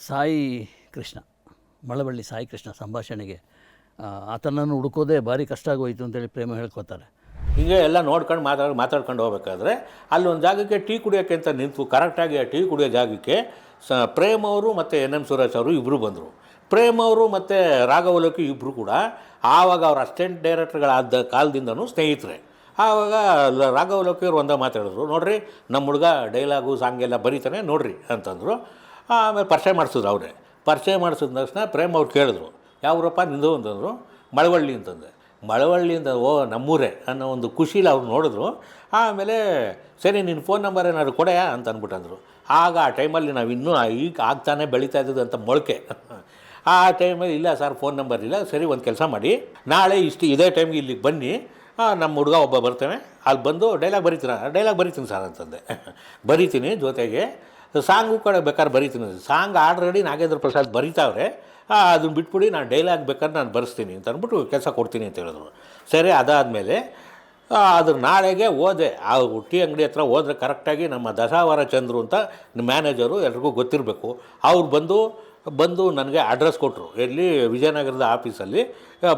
ಸಾಯಿ ಕೃಷ್ಣ. ಮಳವಳ್ಳಿ ಸಾಯಿ ಕೃಷ್ಣ ಸಂಭಾಷಣೆಗೆ ಆತನನ್ನು ಹುಡುಕೋದೇ ಭಾರಿ ಕಷ್ಟ ಆಗೋಯ್ತು ಅಂತೇಳಿ ಪ್ರೇಮ ಹೇಳ್ಕೊತಾರೆ. ಹೀಗೆ ಎಲ್ಲ ನೋಡ್ಕೊಂಡು ಮಾತಾಡ, ಮಾತಾಡ್ಕೊಂಡು ಹೋಗ್ಬೇಕಾದ್ರೆ ಅಲ್ಲೊಂದು ಜಾಗಕ್ಕೆ ಟೀ ಕುಡಿಯೋಕ್ಕೆ ಅಂತ ನಿಂತು ಕರೆಕ್ಟಾಗಿ ಆ ಟೀ ಕುಡಿಯೋ ಜಾಗಕ್ಕೆ ಸ, ಪ್ರೇಮ್ ಅವರು ಮತ್ತು ಎನ್ ಎಂ ಸುರೇಶ್ ಅವರು ಇಬ್ಬರು ಬಂದರು. ಪ್ರೇಮ್ ಅವರು ಮತ್ತು ರಾಘವಲೋಕಿ ಇಬ್ಬರು ಕೂಡ ಆವಾಗ ಅವ್ರ ಅಸಿಸ್ಟೆಂಟ್ ಡೈರೆಕ್ಟರ್ಗಳಾದ ಕಾಲದಿಂದನೂ ಸ್ನೇಹಿತರೆ. ಆವಾಗ ಲ- ರಾಘವಲೋಕಿ ಅವ್ರು ಒಂದೇ ಮಾತಾಡಿದ್ರು ನೋಡ್ರಿ ನಮ್ಮ ಹುಡುಗ ಡೈಲಾಗು ಸಾಂಗ್ ಎಲ್ಲ ಬರೀತಾನೆ ನೋಡ್ರಿ ಅಂತಂದರು. ಆಮೇಲೆ ಪರಿಚಯ ಮಾಡಿಸಿದ್ರು ಅವರೇ. ಪರಿಚಯ ಮಾಡಿಸಿದ ತಕ್ಷಣ ಪ್ರೇಮ್ ಅವ್ರು ಕೇಳಿದ್ರು, ಯಾವ್ರಪ್ಪ ನಿಂದು? ಅಂತಂದರು, ಮಳವಳ್ಳಿ ಅಂತಂದೆ. ಮಳವಳ್ಳಿ ಅಂತ, ಓ, ನಮ್ಮೂರೇ ಅನ್ನೋ ಒಂದು ಖುಷೀಲಿ ಅವ್ರು ನೋಡಿದ್ರು. ಆಮೇಲೆ, ಸರಿ ನಿನ್ನ ಫೋನ್ ನಂಬರ್ ಏನಾದ್ರು ಕೊಡೆಯ? ಅಂತ ಅಂದ್ಬಿಟ್ಟಂದ್ರು. ಆಗ ಆ ಟೈಮಲ್ಲಿ ನಾವು ಇನ್ನೂ ಈಗ ಆಗ್ತಾನೆ ಬೆಳೀತಾ ಇದ್ದದ್ದು ಅಂತ ಮೊಳಕೆ. ಆ ಟೈಮಲ್ಲಿ, ಇಲ್ಲ ಸರ್ ಫೋನ್ ನಂಬರ್ ಇಲ್ಲ, ಸರಿ ಒಂದು ಕೆಲಸ ಮಾಡಿ. ನಾಳೆ ಇಷ್ಟು, ಇದೇ ಟೈಮ್ಗೆ ಇಲ್ಲಿಗೆ ಬನ್ನಿ. ನಮ್ಮ ಹುಡುಗ ಒಬ್ಬ ಬರ್ತಾನೆ. ಅಲ್ಲಿ ಬಂದು ಡೈಲಾಗ್ ಬರೀತೀರ? ಡೈಲಾಗ್ ಬರೀತೀನಿ ಸರ್ ಅಂತಂದೆ. ಬರೀತೀನಿ ಜೊತೆಗೆ. ಸಾಂಗು ಕಡೆ ಬೇಕಾದ್ರೆ ಬರೀತೀನಿ ಸಾಂಗ್ ಆಲ್ರೆಡಿ ನಾಗೇಂದ್ರ ಪ್ರಸಾದ್ ಬರೀತಾವ್ರೆ ಅದನ್ನ ಬಿಟ್ಬಿಡಿ, ನಾನು ಡೈಲಾಗ್ ಬೇಕಾದ್ರೆ ನಾನು ಬರೆಸ್ತೀನಿ ಅಂತ ಅಂದ್ಬಿಟ್ಟು ಕೆಲಸ ಕೊಡ್ತೀನಿ ಅಂತ ಹೇಳಿದ್ರು. ಸರಿ, ಅದಾದಮೇಲೆ ಅದ್ರ ನಾಳೆಗೆ ಹೋದೆ. ಆ ಹುಟ್ಟಿ ಅಂಗಡಿ ಹತ್ರ ಹೋದರೆ ಕರೆಕ್ಟಾಗಿ ನಮ್ಮ ದಶಾವರ ಚಂದ್ರು ಅಂತ ಮ್ಯಾನೇಜರು ಎಲ್ರಿಗೂ ಗೊತ್ತಿರಬೇಕು. ಅವ್ರು ಬಂದು ಬಂದು ನನಗೆ ಅಡ್ರೆಸ್ ಕೊಟ್ಟರು ಎಲ್ಲಿ? ವಿಜಯನಗರದ ಆಫೀಸಲ್ಲಿ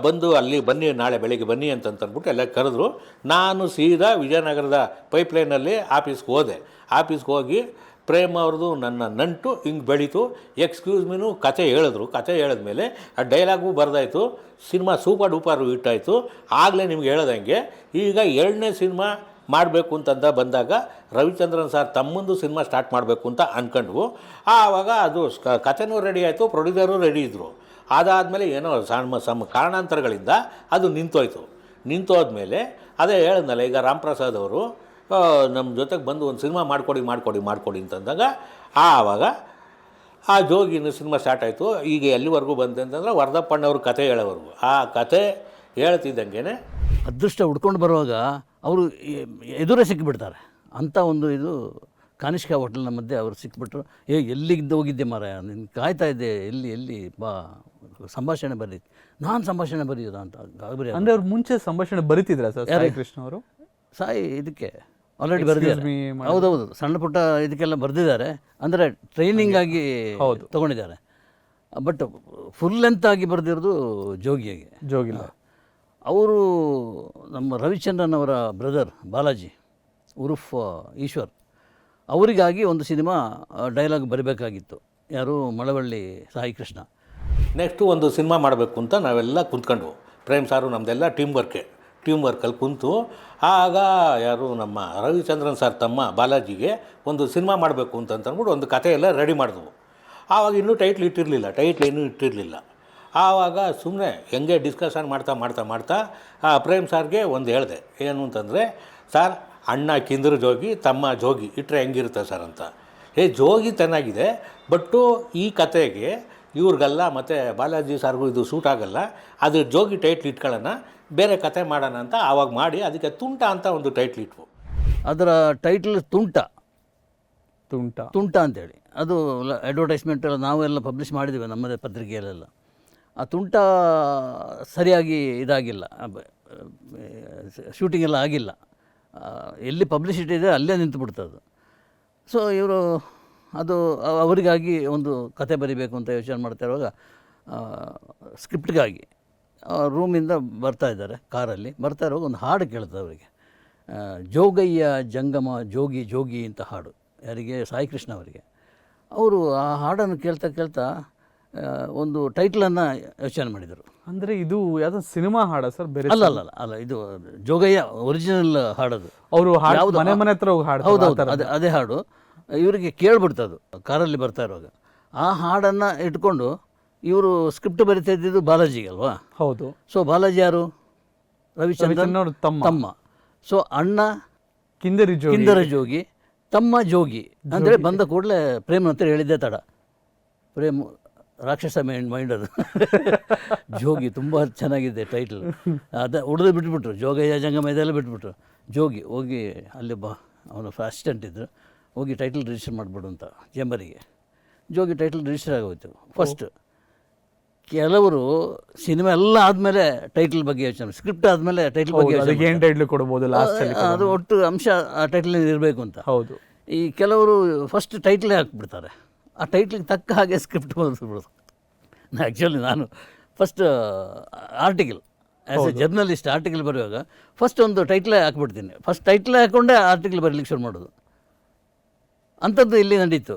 ಬಂದು ಅಲ್ಲಿ ಬನ್ನಿ, ನಾಳೆ ಬೆಳಿಗ್ಗೆ ಬನ್ನಿ ಅಂತಂತಂದ್ಬಿಟ್ಟು ಎಲ್ಲ ಕರೆದ್ರು. ನಾನು ಸೀದಾ ವಿಜಯನಗರದ ಪೈಪ್ಲೈನಲ್ಲಿ ಆಫೀಸ್ಗೆ ಹೋದೆ. ಆಫೀಸ್ಗೆ ಹೋಗಿ ಪ್ರೇಮ್ ಅವ್ರದ್ದು ನನ್ನ ನಂಟು ಹಿಂಗೆ ಬೆಳೀತು. ಎಕ್ಸ್ಕ್ಯೂಸ್ ಮೀನು ಕತೆ ಹೇಳಿದ್ರು. ಕತೆ ಹೇಳಿದ್ಮೇಲೆ ಆ ಡೈಲಾಗು ಬರ್ದಾಯಿತು. ಸಿನಿಮಾ ಸೂಪರ್ ಡೂಪರ್ ಇಟ್ಟಾಯಿತು ಆಗಲೇ ನಿಮ್ಗೆ ಹೇಳ್ದಂಗೆ ಈಗ ಎರಡನೇ ಸಿನಿಮಾ ಮಾಡಬೇಕು ಅಂತಂದ ಬಂದಾಗ ರವಿಚಂದ್ರನ್ ಸರ್ ತಮ್ಮಂದು ಸಿನಿಮಾ ಸ್ಟಾರ್ಟ್ ಮಾಡಬೇಕು ಅಂತ ಅಂದ್ಕೊಂಡ್ವು ಆವಾಗ ಅದು ಕಥೆನೂ ರೆಡಿ ಆಯಿತು ಪ್ರೊಡ್ಯೂಸರು ರೆಡಿ ಇದ್ದರು ಅದಾದಮೇಲೆ ಏನೋ ಸಣ್ಣ ಸಮ ಕಾರಣಾಂತರಗಳಿಂದ ಅದು ನಿಂತೋಯ್ತು. ನಿಂತೋದ್ಮೇಲೆ ಅದೇ ಹೇಳಿದ್ನಲ್ಲ, ಈಗ ರಾಮ್ಪ್ರಸಾದ್ ಅವರು ನಮ್ಮ ಜೊತೆಗೆ ಬಂದು ಒಂದು ಸಿನಿಮಾ ಮಾಡಿಕೊಡಿ ಮಾಡಿಕೊಡಿ ಮಾಡಿಕೊಡಿ ಅಂತಂದಾಗ ಆವಾಗ ಆ ಜೋಗಿನ ಸಿನಿಮಾ ಸ್ಟಾರ್ಟ್ ಆಯಿತು. ಈಗ ಎಲ್ಲಿವರೆಗೂ ಬಂತು ಅಂತಂದ್ರೆ ವರದಪ್ಪಣ್ಣವ್ರ ಕತೆ ಹೇಳೋವರೆಗೂ. ಆ ಕತೆ ಹೇಳ್ತಿದ್ದಂಗೆ ಅದೃಷ್ಟ ಹುಡ್ಕೊಂಡು ಬರುವಾಗ ಅವರು ಎದುರೇ ಸಿಕ್ಕಿಬಿಡ್ತಾರೆ ಅಂಥ ಒಂದು ಇದು ಕಾನಿಷ್ಕ ಹೋಟೆಲ್ನ ಮಧ್ಯೆ ಅವರು ಸಿಕ್ಬಿಟ್ರು. ಏ ಎಲ್ಲಿಗಿದ್ದ ಹೋಗಿದ್ದೆ ಮರ ನಿನ್ನ ಕಾಯ್ತಾ ಇದ್ದೆ. ಎಲ್ಲಿ ಎಲ್ಲಿ? ಬಾ ಸಂಭಾಷಣೆ ಬರೀ. ನಾನು ಸಂಭಾಷಣೆ ಬರೆಯೋದ ಅಂತ ಗಾಬರಿ ಅಂದರೆ ಅಂದ್ರೆ ಅವ್ರು ಮುಂಚೆ ಸಂಭಾಷಣೆ ಬರೀತಿದ್ರ ಸರ್ ಸಾಯಿ ಕೃಷ್ಣ ಅವರು? ಸಾಯಿ ಇದಕ್ಕೆ. ಆಲ್ರೆಡಿ ಬರೆದಿದ್ದಾರೆ. ಹೌದೌದು ಸಣ್ಣ ಪುಟ್ಟ ಇದಕ್ಕೆಲ್ಲ ಬರೆದಿದ್ದಾರೆ. ಅಂದರೆ ಟ್ರೈನಿಂಗ್ ಆಗಿ ಹೌದು. ತಗೊಂಡಿದ್ದಾರೆ. ಬಟ್ ಫುಲ್ ಲೆಂತ್ ಆಗಿ ಬರೆದಿರೋದು ಜೋಗಿಯಾಗಿ ಜೋಗಿಲ ಅವರು ನಮ್ಮ ರವಿಚಂದ್ರನ್ ಅವರ ಬ್ರದರ್ ಬಾಲಾಜಿ ಉರುಫ್ ಈಶ್ವರ್ ಅವರಿಗಾಗಿ ಒಂದು ಸಿನಿಮಾ ಡೈಲಾಗ್ ಬರಿಬೇಕಾಗಿತ್ತು. ಯಾರು? ಮಳವಳ್ಳಿ ಸಾಯಿ ಕೃಷ್ಣ. ನೆಕ್ಸ್ಟು ಒಂದು ಸಿನಿಮಾ ಮಾಡಬೇಕು ಅಂತ ನಾವೆಲ್ಲ ಕುಂತ್ಕೊಂಡ್ವು ಪ್ರೇಮ್ ಸಾರು ನಮ್ಮದೆಲ್ಲ ಟೀಮ್ ವರ್ಕೆ ಟೀಮ್ ವರ್ಕಲ್ಲಿ ಕುಂತು ಆಗ ಯಾರು ನಮ್ಮ ರವಿಚಂದ್ರನ್ ಸರ್ ತಮ್ಮ ಬಾಲಾಜಿಗೆ ಒಂದು ಸಿನಿಮಾ ಮಾಡಬೇಕು ಅಂತಂದ್ಬಿಟ್ಟು ಒಂದು ಕತೆ ಎಲ್ಲ ರೆಡಿ ಮಾಡಿದ್ವು. ಆವಾಗ ಇನ್ನೂ ಟೈಟ್ಲ್ ಇಟ್ಟಿರಲಿಲ್ಲ, ಟೈಟ್ಲ್ ಇನ್ನೂ ಇಟ್ಟಿರಲಿಲ್ಲ. ಆವಾಗ ಸುಮ್ಮನೆ ಹೆಂಗೆ ಡಿಸ್ಕಷನ್ ಮಾಡ್ತಾ ಮಾಡ್ತಾ ಮಾಡ್ತಾ ಆ ಪ್ರೇಮ್ ಸಾರ್ಗೆ ಒಂದು ಹೇಳಿದೆ, ಏನು ಅಂತಂದರೆ, ಸರ್, ಅಣ್ಣ ಕಿಂದ್ರ ಜೋಗಿ, ತಮ್ಮ ಜೋಗಿ ಇಟ್ಟರೆ ಹೆಂಗಿರುತ್ತೆ ಸರ್ ಅಂತ. ಏ ಜೋಗಿ ಚೆನ್ನಾಗಿದೆ, ಬಟ್ಟು ಈ ಕತೆಗೆ ಇವ್ರಿಗಲ್ಲ ಮತ್ತು ಬಾಲಾಜಿ ಸಾರ್ಗೂ ಇದು ಸೂಟ್ ಆಗಲ್ಲ ಅದು ಜೋಗಿ ಟೈಟ್ಲ್ ಇಟ್ಕೊಳ್ಳೋಣ ಬೇರೆ ಕತೆ ಮಾಡೋಣ ಅಂತ ಆವಾಗ ಮಾಡಿ ಅದಕ್ಕೆ ತುಂಟ ಅಂತ ಒಂದು ಟೈಟ್ಲ್ ಇಟ್ವು. ಅದರ ಟೈಟ್ಲ್ ತುಂಟ. ತುಂಟ. ತುಂಟ ಅಂತೇಳಿ. ಅದು ಅಡ್ವರ್ಟೈಸ್ಮೆಂಟ್ ಎಲ್ಲ ನಾವೆಲ್ಲ ಪಬ್ಲಿಷ್ ಮಾಡಿದ್ದೇವೆ ನಮ್ಮದೇ ಪತ್ರಿಕೆಯಲ್ಲೆಲ್ಲ. ಆ ತುಂಟ ಸರಿಯಾಗಿ ಇದಾಗಿಲ್ಲ. ಶೂಟಿಂಗ್ ಎಲ್ಲ ಆಗಿಲ್ಲ. ಎಲ್ಲಿ ಪಬ್ಲಿಸಿಟಿ ಇದೆ ಅಲ್ಲೇ ನಿಂತು ಬಿಡ್ತದೆ. ಸೊ ಇವರು ಅದು ಅವರಿಗಾಗಿ ಒಂದು ಕತೆ ಬರಿಬೇಕು ಅಂತ ಯೋಚನೆ ಮಾಡ್ತಾ ಇರುವಾಗ ಸ್ಕ್ರಿಪ್ಟ್ಗಾಗಿ ರೂಮಿಂದ ಬರ್ತಾ ಇದ್ದಾರೆ ಕಾರಲ್ಲಿ. ಬರ್ತಾ ಇರೋ ಒಂದು ಹಾಡು ಕೇಳ್ತದೆ ಅವರಿಗೆ. ಜೋಗಯ್ಯ ಜಂಗಮ ಜೋಗಿ ಜೋಗಿ ಅಂತ ಹಾಡು. ಯಾರಿಗೆ? ಸಾಯಿ ಕೃಷ್ಣ ಅವರಿಗೆ. ಅವರು ಆ ಹಾಡನ್ನು ಕೇಳ್ತಾ ಕೇಳ್ತಾ ಒಂದು ಟೈಟ್ಲನ್ನು ಯೋಚನೆ ಮಾಡಿದರು. ಅಂದರೆ ಇದು ಯಾವುದೋ ಸಿನಿಮಾ ಹಾಡ ಸರ್ ಬೇರೆ ಅಲ್ಲ ಅಲ್ಲ ಅಲ್ಲ ಇದು ಜೋಗಯ್ಯ ಒರಿಜಿನಲ್ ಹಾಡದು. ಅವರು ಯಾವ್ದು? ಮನೆ ಮನೆ ಹತ್ರ ಹೋಗಿ ಹಾಡ್ತಾರೆ ಹೌದು ಅದೇ ಅದೇ ಹಾಡು. ಇವರಿಗೆ ಕೇಳ್ಬಿಡ್ತದು ಕಾರಲ್ಲಿ ಬರ್ತಾ ಇರುವಾಗ. ಆ ಹಾಡನ್ನು ಇಟ್ಕೊಂಡು ಇವರು ಸ್ಕ್ರಿಪ್ಟ್ ಬರಿತಾ ಇದ್ದಿದ್ದು ಬಾಲಾಜಿಗೆ ಅಲ್ವಾ ಹೌದು. ಸೊ ಬಾಲಾಜಿ ಯಾರು? ರವಿಚಂದ್ರ ರವಿಚಂದ್ರನ್ ಅವ್ರ ತಮ್ಮ. ತಮ್ಮ. ಸೊ ಅಣ್ಣ ಕಿಂದರಿ ಜೋಗಿ. ಕಿಂದರ ಜೋಗಿ ತಮ್ಮ ಜೋಗಿ. ಅಂದರೆ ಬಂದ ಕೂಡಲೇ ಪ್ರೇಮ್ ಅಂತ ಹೇಳಿದ್ದೆ ತಡ. ಪ್ರೇಮ್ ರಾಕ್ಷಸ ಮೈಂಡ್ ಮೈಂಡ್ ಅದು. [laughs] ಜೋಗಿ ತುಂಬ ಚೆನ್ನಾಗಿದೆ ಟೈಟ್ಲ್ ಅದ ಉಳಿದು ಬಿಟ್ಬಿಟ್ರು. ಜೋಗಯ್ಯ ಜಂಗಮ ಇದೆಲ್ಲ ಬಿಟ್ಬಿಟ್ರು. ಜೋಗಿ ಹೋಗಿ ಅಲ್ಲಿ ಬಾ. ಅವನು ಅಸಿಸ್ಟೆಂಟ್ ಇದ್ದರು ಹೋಗಿ ಟೈಟಲ್ ರಿಜಿಸ್ಟರ್ ಮಾಡಿಬಿಡು ಅಂತ ಜಂಬರಿಗೆ. ಜೋಗಿ ಟೈಟಲ್ ರಿಜಿಸ್ಟರ್ ಆಗೋಯ್ತು. ಫಸ್ಟ್ ಕೆಲವರು ಸಿನಿಮಾ ಎಲ್ಲ ಆದಮೇಲೆ ಟೈಟಲ್ ಬಗ್ಗೆ ಯೋಚನೆ ಸ್ಕ್ರಿಪ್ಟ್ ಆದಮೇಲೆ ಟೈಟಲ್ ಬಗ್ಗೆ ಯೋಚನೆ ಏನು ಟೈಟ್ಲ್ ಕೊಡ್ಬೋದು ಲಾಸ್ಟ್ ಅದು ಒಟ್ಟು ಅಂಶ ಆ ಟೈಟಲ್ ಇರಬೇಕು ಅಂತ. ಹೌದು. ಈ ಕೆಲವರು ಫಸ್ಟ್ ಟೈಟ್ಲೇ ಹಾಕ್ಬಿಡ್ತಾರೆ. ಆ ಟೈಟ್ಲಿಗೆ ತಕ್ಕ ಹಾಗೆ ಸ್ಕ್ರಿಪ್ಟ್ ಬರೆಸ್ಬಿಡೋದು ಆ್ಯಕ್ಚುಲಿ ನಾನು first article as a journalist article ಬರೆಯುವಾಗ ಫಸ್ಟ್ ಒಂದು ಟೈಟ್ಲೇ ಹಾಕ್ಬಿಡ್ತೀನಿ. ಫಸ್ಟ್ ಟೈಟ್ಲೇ ಹಾಕ್ಕೊಂಡೇ ಆರ್ಟಿಕಲ್ ಬರೀಲಿಕ್ಕೆ ಶುರು ಮಾಡೋದು. ಅಂಥದ್ದು ಇಲ್ಲಿ ನಡೀತು.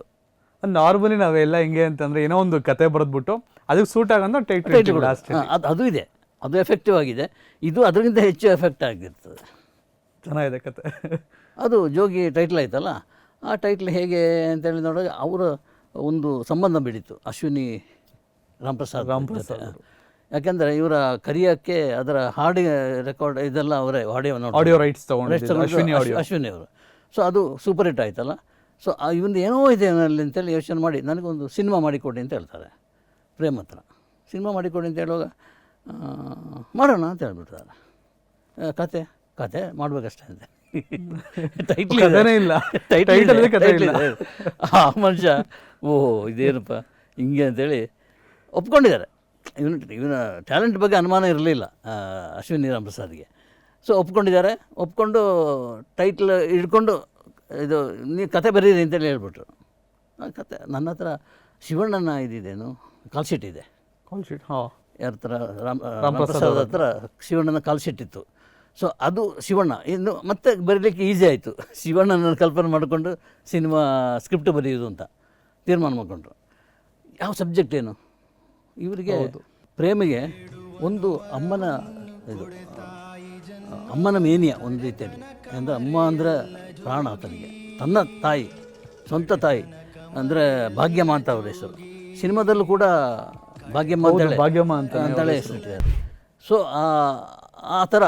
ನಾರ್ಮಲಿ ನಾವೆಲ್ಲ ಹೆಂಗೆ ಅಂತಂದ್ರೆ ಏನೋ ಒಂದು ಕತೆ ಬರೆದ್ಬಿಟ್ಟು ಅದಕ್ಕೆ ಸೂಟ್ ಆಗೋದು ಟೈಟ್ ಅದು ಅದು ಇದೆ. ಅದು ಎಫೆಕ್ಟಿವ್ ಆಗಿದೆ. ಇದು ಅದರಿಂದ ಹೆಚ್ಚು ಎಫೆಕ್ಟ್ ಆಗಿರ್ತದೆ. ಚೆನ್ನಾಗಿದೆ ಕತೆ. ಅದು ಜೋಗಿ ಟೈಟ್ಲ್ ಆಯ್ತಲ್ಲ ಆ ಟೈಟ್ಲ್ ಹೇಗೆ ಅಂತೇಳಿ ನೋಡಿದಾಗ ಅವರ ಒಂದು ಸಂಬಂಧ ಬೆಳೀತು ಅಶ್ವಿನಿ ರಾಮಪ್ರಸಾದ್ ರಾಮಪ್ರಸಾದ್. ಯಾಕೆಂದರೆ ಇವರ ಕರಿಯಕ್ಕೆ ಅದರ ಹಾಡಿ ರೆಕಾರ್ಡ್ ಇದೆಲ್ಲ ಅವರೇ ಆಡಿಯೋ ಆಡಿಯೋ ರೈಟ್ಸ್ ತಗೊಂಡು ಅಶ್ವಿನಿ ಅವರು ಸೊ ಅದು ಸೂಪರ್ ಹಿಟ್ ಆಯ್ತಲ್ಲ. ಸೊ ಇವನು ಏನೋ ಇದೆ ಅಲ್ಲಿ ಅಂತೇಳಿ ಯೋಚನೆ ಮಾಡಿ ನನಗೊಂದು ಸಿನಿಮಾ ಮಾಡಿಕೊಡಿ ಅಂತ ಹೇಳ್ತಾರೆ. ಪ್ರೇಮ್ ಹತ್ರ. ಸಿನಿಮಾ ಮಾಡಿಕೊಡಿ ಅಂತ ಹೇಳುವಾಗ ಮಾಡೋಣ ಅಂತ ಹೇಳ್ಬಿಡ್ತಾರೆ. ಕತೆ ಕತೆ ಮಾಡಬೇಕಷ್ಟೇ ಅಂತ. ಟೈಟ್ಲ್ ಇಲ್ಲ. ಟೈಟಲ್. ಆ ಮನುಷ್ಯ ಓಹೋ ಇದೇನಪ್ಪ ಹಿಂಗೆ ಅಂತೇಳಿ ಒಪ್ಕೊಂಡಿದ್ದಾರೆ. ಇವನು ಇವನ ಟ್ಯಾಲೆಂಟ್ ಬಗ್ಗೆ ಅನುಮಾನ ಇರಲಿಲ್ಲ ಅಶ್ವಿನಿ ರಾಮ್ ಪ್ರಸಾದ್ಗೆ ಸೊ ಒಪ್ಕೊಂಡಿದ್ದಾರೆ. ಒಪ್ಕೊಂಡು ಟೈಟ್ಲ್ ಹಿಡ್ಕೊಂಡು ಇದು ನೀವು ಕತೆ ಬರೀರಿ ಅಂತೇಳಿ ಹೇಳ್ಬಿಟ್ರು. ಆ ಕತೆ ನನ್ನ ಹತ್ರ ಶಿವಣ್ಣನ ಇದಿದೇನು ಕಾಲ್ ಶೀಟ್ ಇದೆ. ಕಾಲ್ ಶೀಟ್ ಹಾ. ಯಾರ ಹತ್ರ ರಾಮ್ ರಾಮಪ್ರಸಾದ್ ಹತ್ರ ಶಿವಣ್ಣನ ಕಾಲ್ ಶೀಟ್ ಇತ್ತು. ಸೊ ಅದು ಶಿವಣ್ಣ ಇನ್ನು ಮತ್ತೆ ಬರೀಲಿಕ್ಕೆ ಈಸಿ ಆಯಿತು. ಶಿವಣ್ಣನ ಕಲ್ಪನೆ ಮಾಡಿಕೊಂಡು ಸಿನಿಮಾ ಸ್ಕ್ರಿಪ್ಟ್ ಬರೆಯೋದು ಅಂತ ತೀರ್ಮಾನ ಮಾಡಿಕೊಂಡ್ರು. ಯಾವ ಸಬ್ಜೆಕ್ಟ್ ಏನು? ಇವರಿಗೆ ಪ್ರೇಮಿಗೆ ಒಂದು ಅಮ್ಮನ ಇದು ಅಮ್ಮನ ಮೇನಿಯ ಒಂದು ರೀತಿಯಲ್ಲಿ. ಅಂದರೆ ಅಮ್ಮ ಅಂದರೆ ಪ್ರಾಣ ಆತನಿಗೆ. ತನ್ನ ತಾಯಿ ಸ್ವಂತ ತಾಯಿ ಅಂದರೆ ಭಾಗ್ಯಮ್ಮ ಅಂತ ಅವರ ಹೆಸರು. ಸಿನಿಮಾದಲ್ಲೂ ಕೂಡ ಭಾಗ್ಯಮ್ಮ ಅಂತೇಳಿ. ಭಾಗ್ಯಮ್ಮ ಅಂತ ಅಂತೇಳಿ ಹೆಸರಿಟ್ಟಿದ್ದಾರೆ. ಸೊ ಆ ಥರ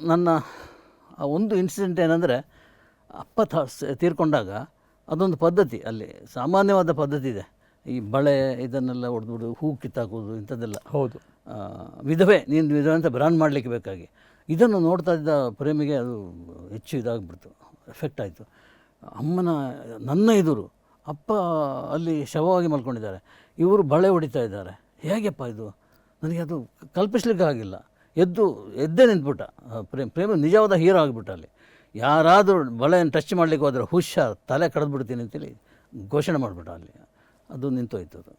ನನ್ನ ಆ ಒಂದು ಇನ್ಸಿಡೆಂಟ್ ಏನಂದರೆ ಅಪ್ಪ ತೀರ್ಕೊಂಡಾಗ ಅದೊಂದು ಪದ್ಧತಿ ಅಲ್ಲಿ ಸಾಮಾನ್ಯವಾದ ಪದ್ಧತಿ ಇದೆ. ಈ ಬಳೆ ಇದನ್ನೆಲ್ಲ ಹೊಡೆದ್ಬಿಡು ಹೂ ಕಿತ್ತಾಕೋದು ಇಂಥದ್ದೆಲ್ಲ. ಹೌದು. ವಿಧವೆ ನೀನು ವಿಧವೆ ಅಂತ ಬ್ರಾಂಡ್ ಮಾಡಲಿಕ್ಕೆ ಬೇಕಾಗಿ. ಇದನ್ನು ನೋಡ್ತಾ ಇದ್ದ ಪ್ರೇಮಿಗೆ ಅದು ಹೆಚ್ಚು ಇದಾಗ್ಬಿಡ್ತು. ಎಫೆಕ್ಟ್ ಆಯಿತು. ಅಮ್ಮನ ನನ್ನ ಎದುರು ಅಪ್ಪ ಅಲ್ಲಿ ಶವವಾಗಿ ಮಲ್ಕೊಂಡಿದ್ದಾರೆ. ಇವರು ಬಳೆ ಹೊಡಿತಾ ಇದ್ದಾರೆ. ಹೇಗೆಪ್ಪ ಇದು? ನನಗೆ ಅದು ಕಲ್ಪಿಸ್ಲಿಕ್ಕೆ ಆಗಿಲ್ಲ ಎದ್ದು ಎದ್ದೇ ನಿಂತ್ಬಿಟ್ಟ. ಪ್ರೇಮ್ ಪ್ರೇಮ ನಿಜವಾದ ಹೀರೋ ಆಗಿಬಿಟ್ಟ ಅಲ್ಲಿ. ಯಾರಾದರೂ ಬಳೆಯನ್ನು ಟಚ್ ಮಾಡಲಿಕ್ಕೆ ಹೋದರೆ ಹುಷಾರ್ ತಲೆ ಕಡ್ದುಬಿಡ್ತೀನಿ ಅಂತೇಳಿ ಘೋಷಣೆ ಮಾಡಿಬಿಟ್ಟ ಅಲ್ಲಿ. ಅದು ನಿಂತೋಯ್ತು ಅದು.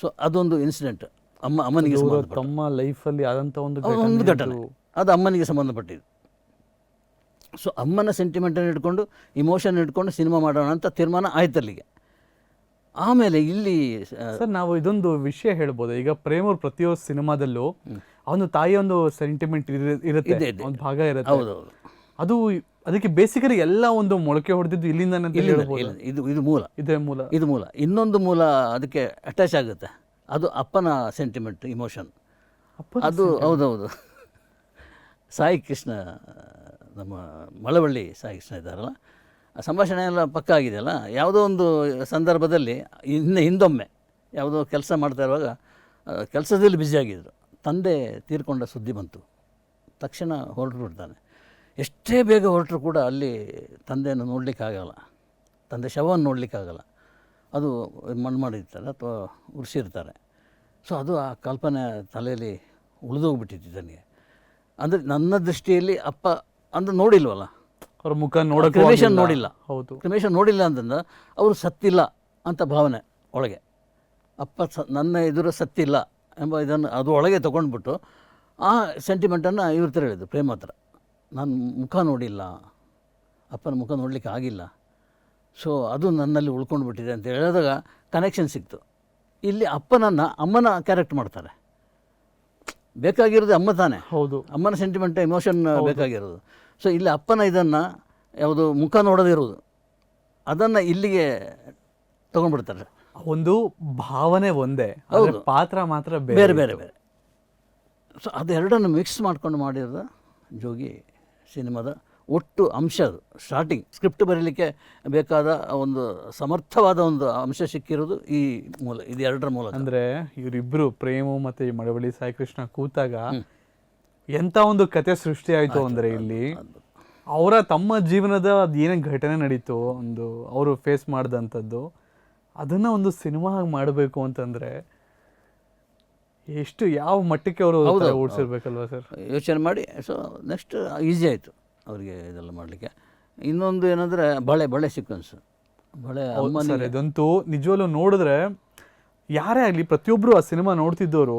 ಸೊ ಅದೊಂದು ಇನ್ಸಿಡೆಂಟ್ ಅಮ್ಮ ಅಮ್ಮನಿಗೆ ತಮ್ಮ ಲೈಫಲ್ಲಿ ಆದಂಥ ಒಂದು ಒಂದು ಘಟನೆ ಅದು ಅಮ್ಮನಿಗೆ ಸಂಬಂಧಪಟ್ಟಿದ್ದು. ಸೊ ಅಮ್ಮನ ಸೆಂಟಿಮೆಂಟನ್ನು ಇಟ್ಕೊಂಡು ಇಮೋಷನ್ ಇಟ್ಕೊಂಡು ಸಿನಿಮಾ ಮಾಡೋಣ ಅಂತ ತೀರ್ಮಾನ ಆಯ್ತು ಅಲ್ಲಿಗೆ. ಆಮೇಲೆ ಇಲ್ಲಿ ಸರ್ ನಾವು ಇದೊಂದು ವಿಷಯ ಹೇಳ್ಬೋದು. ಈಗ ಪ್ರೇಮ್ ಅವ್ರ ಪ್ರತಿಯೊಂದು ಸಿನಿಮಾದಲ್ಲೂ ಅವನು ತಾಯಿ ಒಂದು ಸೆಂಟಿಮೆಂಟ್ ಇರುತ್ತೆ. ಒಂದು ಭಾಗ ಇರುತ್ತೆ. ಹೌದು ಅದು ಅದಕ್ಕೆ ಬೇಸಿಕಲಿ ಎಲ್ಲ ಒಂದು ಮೊಳಕೆ ಹೊಡೆದಿದ್ದು ಇಲ್ಲಿಂದ. ಇದು ಇದು ಮೂಲ. ಇದೇ ಮೂಲ. ಇದು ಮೂಲ. ಇನ್ನೊಂದು ಮೂಲ ಅದಕ್ಕೆ ಅಟ್ಯಾಚ್ ಆಗುತ್ತೆ. ಅದು ಅಪ್ಪನ ಸೆಂಟಿಮೆಂಟ್ ಇಮೋಷನ್ ಅದು ಹೌದೌದು. [laughs] ಸಾಯಿ ಕೃಷ್ಣ ನಮ್ಮ ಮಳವಳ್ಳಿ ಕೃಷ್ಣ ಇದ್ದಾರಲ್ಲ ಆ ಸಂಭಾಷಣೆ ಎಲ್ಲ ಪಕ್ಕ ಆಗಿದೆಯಲ್ಲ, ಯಾವುದೋ ಒಂದು ಸಂದರ್ಭದಲ್ಲಿ ಹಿಂದೆ ಹಿಂದೊಮ್ಮೆ ಯಾವುದೋ ಕೆಲಸ ಮಾಡ್ತಾ ಇರುವಾಗ ಕೆಲಸದಲ್ಲಿ ಬ್ಯುಸಿಯಾಗಿದ್ದರು ತಂದೆ ತೀರ್ಕೊಂಡ ಸುದ್ದಿ ಬಂತು. ತಕ್ಷಣ ಹೊರಟು ಬಿಡ್ತಾನೆ ಎಷ್ಟೇ ಬೇಗ ಹೊರಟರು ಕೂಡ ಅಲ್ಲಿ ತಂದೆಯನ್ನು ನೋಡಲಿಕ್ಕಾಗಲ್ಲ. ತಂದೆ ಶವವನ್ನು ನೋಡಲಿಕ್ಕಾಗಲ್ಲ. ಅದು ಮಣ್ಣು ಮಾಡಿರ್ತಾರೆ ಅಥವಾ ಉರ್ಸಿರ್ತಾರೆ. ಸೊ ಅದು ಆ ಕಲ್ಪನೆ ತಲೆಯಲ್ಲಿ ಉಳಿದೋಗ್ಬಿಟ್ಟಿತ್ತು ನನಗೆ ಅಂದರೆ ನನ್ನ ದೃಷ್ಟಿಯಲ್ಲಿ ಅಪ್ಪ ಅಂದ್ರೆ ನೋಡಿಲ್ವಲ್ಲ? ಅವ್ರ ಮುಖ ನೋಡಕ್ಕೆ ಕ್ರಿಮೇಷನ್ ನೋಡಿಲ್ಲ. ಹೌದು. ಕ್ರಿಮೇಷನ್ ನೋಡಿಲ್ಲ ಅಂತಂದ್ರೆ ಅವರು ಸತ್ತಿಲ್ಲ ಅಂತ ಭಾವನೆ ಒಳಗೆ. ಅಪ್ಪ ಸ ನನ್ನ ಎದುರು ಸತ್ತಿಲ್ಲ ಎಂಬ ಇದನ್ನು ಅದು ಒಳಗೆ ತೊಗೊಂಡ್ಬಿಟ್ಟು ಆ ಸೆಂಟಿಮೆಂಟನ್ನು ಇವ್ರ ಹತ್ರ ಹೇಳಿದ್ದು ಪ್ರೇಮ ಹತ್ರ. ನಾನು ಮುಖ ನೋಡಿಲ್ಲ. ಅಪ್ಪನ ಮುಖ ನೋಡಲಿಕ್ಕೆ ಆಗಿಲ್ಲ. ಸೊ ಅದು ನನ್ನಲ್ಲಿ ಉಳ್ಕೊಂಡು ಬಿಟ್ಟಿದೆ ಅಂತ ಹೇಳಿದಾಗ ಕನೆಕ್ಷನ್ ಸಿಕ್ತು. ಇಲ್ಲಿ ಅಪ್ಪನನ್ನು ಅಮ್ಮನ ಕ್ಯಾರೆಕ್ಟ್ ಮಾಡ್ತಾರೆ. ಬೇಕಾಗಿರೋದು ಅಮ್ಮ ತಾನೆ. ಹೌದು. ಅಮ್ಮನ ಸೆಂಟಿಮೆಂಟ್ ಎಮೋಷನ್ ಬೇಕಾಗಿರೋದು. ಸೊ ಇಲ್ಲಿ ಅಪ್ಪನ ಇದನ್ನು ಯಾವುದು ಮುಖ ನೋಡದಿರುವುದು ಅದನ್ನು ಇಲ್ಲಿಗೆ ತೊಗೊಂಡ್ಬಿಡ್ತಾರೆ. ಒಂದು ಭಾವನೆ ಒಂದೇ ಆದ್ರೆ ಪಾತ್ರ ಮಾತ್ರ ಬೇರೆ ಬೇರೆ ಬೇರೆ ಬೇರೆ. ಸೊ ಅದೆರಡನ್ನು ಮಿಕ್ಸ್ ಮಾಡ್ಕೊಂಡು ಮಾಡಿರೋದು ಜೋಗಿ ಸಿನಿಮಾದ ಒಟ್ಟು ಅಂಶ ಸ್ಟಾರ್ಟಿಂಗ್ ಸ್ಕ್ರಿಪ್ಟ್ ಬರೀಲಿಕ್ಕೆ ಬೇಕಾದ ಒಂದು ಸಮರ್ಥವಾದ ಒಂದು ಅಂಶ ಸಿಕ್ಕಿರೋದು ಈ ಮೂಲ ಇದು ಎರಡರ ಮೂಲಕ ಅಂದ್ರೆ ಇವರಿಬ್ಬರು ಪ್ರೇಮು ಮತ್ತೆ ಈ ಮಳವಳ್ಳಿ ಸಾಯಿಕೃಷ್ಣ ಕೂತಾಗ ಎಂಥ ಒಂದು ಕತೆ ಸೃಷ್ಟಿ ಆಯ್ತು ಅಂದ್ರೆ ಇಲ್ಲಿ ಅವರ ತಮ್ಮ ಜೀವನದ ಅದೇನೇ ಘಟನೆ ನಡೀತು ಒಂದು ಅವರು ಫೇಸ್ ಮಾಡಿದಂಥದ್ದು ಅದನ್ನ ಒಂದು ಸಿನಿಮಾ ಮಾಡಬೇಕು ಅಂತಂದ್ರೆ ಎಷ್ಟು ಯಾವ ಮಟ್ಟಕ್ಕೆ ಅವರು ಓಡಿಸಿರ್ಬೇಕಲ್ವಾ ಸರ್? ಯೋಚನೆ ಮಾಡಿ ಸೊ ನೆಕ್ಸ್ಟ್ ಈಸಿ ಆಯಿತು. ಅವರಿಗೆ ಇದೆಲ್ಲ ಮಾಡಲಿಕ್ಕೆ. ಇನ್ನೊಂದು ಏನಂದರೆ ಬಳೆ ಬಳೆ ಸೀಕ್ವೆನ್ಸ್. ಬಳೆ ಸರ್ ಇದಂತೂ ನಿಜವಲ್ಲೂ ನೋಡಿದ್ರೆ ಯಾರೇ ಆಗಲಿ ಪ್ರತಿಯೊಬ್ಬರು ಆ ಸಿನಿಮಾ ನೋಡ್ತಿದ್ದವರು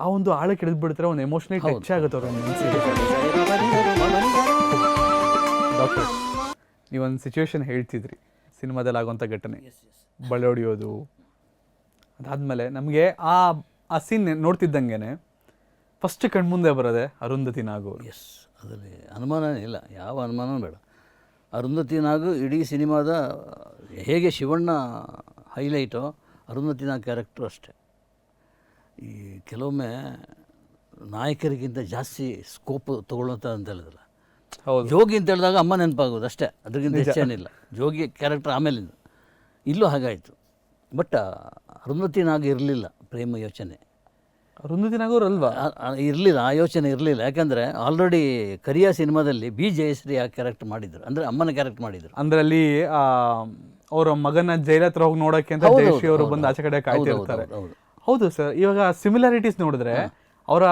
ಆ ಒಂದು ಆಳಕ್ಕೆ ಹಿಡಿದು ಬಿಡ್ತಾರೆ ಒಂದು ಎಮೋಷನಲ್ ಟಚ್ ಆಗುತ್ತೆ ಅವ್ರ ಮನಸ್ಸಿಗೆ. ಡಾಕ್ಟರ್ ನೀವೊಂದು ಸಿಚುವೇಶನ್ ಹೇಳ್ತಿದ್ರಿ ಸಿನಿಮಾದಲ್ಲಿ ಆಗುವಂಥ ಘಟನೆ. ಬಳೆ ಹೊಡೆಯೋದು. ಅದಾದಮೇಲೆ ನಮಗೆ ಆ ಆ ಸೀನ್ ನೋಡ್ತಿದ್ದಂಗೆ ಫಸ್ಟ್ ಕಣ್ಮುಂದೆ ಬರೋದೆ ಅರುಂಧತಿ ನಾಗೂರು ಎಸ್ ಅದರಲ್ಲಿ ಅನುಮಾನವೇ ಇಲ್ಲ ಯಾವ ಅನುಮಾನವೂ ಬೇಡ. ಅರುಂಧತಿ ನಾಗು ಇಡೀ ಸಿನಿಮಾದ ಹೇಗೆ ಶಿವಣ್ಣ ಹೈಲೈಟೋ ಅರುಂಧತಿ ನಾಗ್ ಕ್ಯಾರೆಕ್ಟ್ರು ಅಷ್ಟೇ. ಈ ಕೆಲವೊಮ್ಮೆ ನಾಯಕರಿಗಿಂತ ಜಾಸ್ತಿ ಸ್ಕೋಪ್ ತೊಗೊಳ್ಳೋಂಥ ಅಂತ ಹೇಳಿದ್ರಲ್ಲ. ಹೌದು. ಜೋಗಿ ಅಂತ ಹೇಳಿದಾಗ ಅಮ್ಮ ನೆನಪಾಗೋದು ಅಷ್ಟೇ ಅದಕ್ಕಿಂತ ಹೆಚ್ಚೇನಿಲ್ಲ ಜೋಗಿ ಕ್ಯಾರೆಕ್ಟರ್ ಆಮೇಲಿಂದ. ಇಲ್ಲೂ ಹಾಗಾಯಿತು. ಬಟ್ ಅರುಂಧತಿ ನಾಗ್ ಇರಲಿಲ್ಲ ಪ್ರೇಮ ಯೋಚನೆ. ಅರುಂಧತಿ ನಾಗೂರು ಅಲ್ವಾ ಇರಲಿಲ್ಲ ಆ ಯೋಚನೆ ಇರಲಿಲ್ಲ. ಯಾಕಂದರೆ ಆಲ್ರೆಡಿ ಕರಿಯ ಸಿನಿಮಾದಲ್ಲಿ ಬಿ ಜಯಶ್ರೀ ಆ ಕ್ಯಾರೆಕ್ಟ್ ಮಾಡಿದ್ರು. ಅಂದರೆ ಅಮ್ಮನ ಕ್ಯಾರೆಕ್ಟ್ ಮಾಡಿದ್ರು. ಅಂದ್ರೆ ಅಲ್ಲಿ ಅವರ ಮಗನ ಜೈಲ ಹತ್ರ ಹೋಗಿ ನೋಡಕ್ಕೆ ಅಂತ ಜಯಶ್ರೀ ಅವರು ಬಂದು ಆಚೆ ಕಡೆ ಕಾಯ್ತಿರ್ತಾರೆ ಕಾಯ್ತಾ ಹೌದು, ಇರ್ತಾರೆ. ಹೌದು, ಹೌದು ಸರ್ ಇವಾಗ ಸಿಮಿಲಾರಿಟೀಸ್ ನೋಡಿದ್ರೆ ಅವರ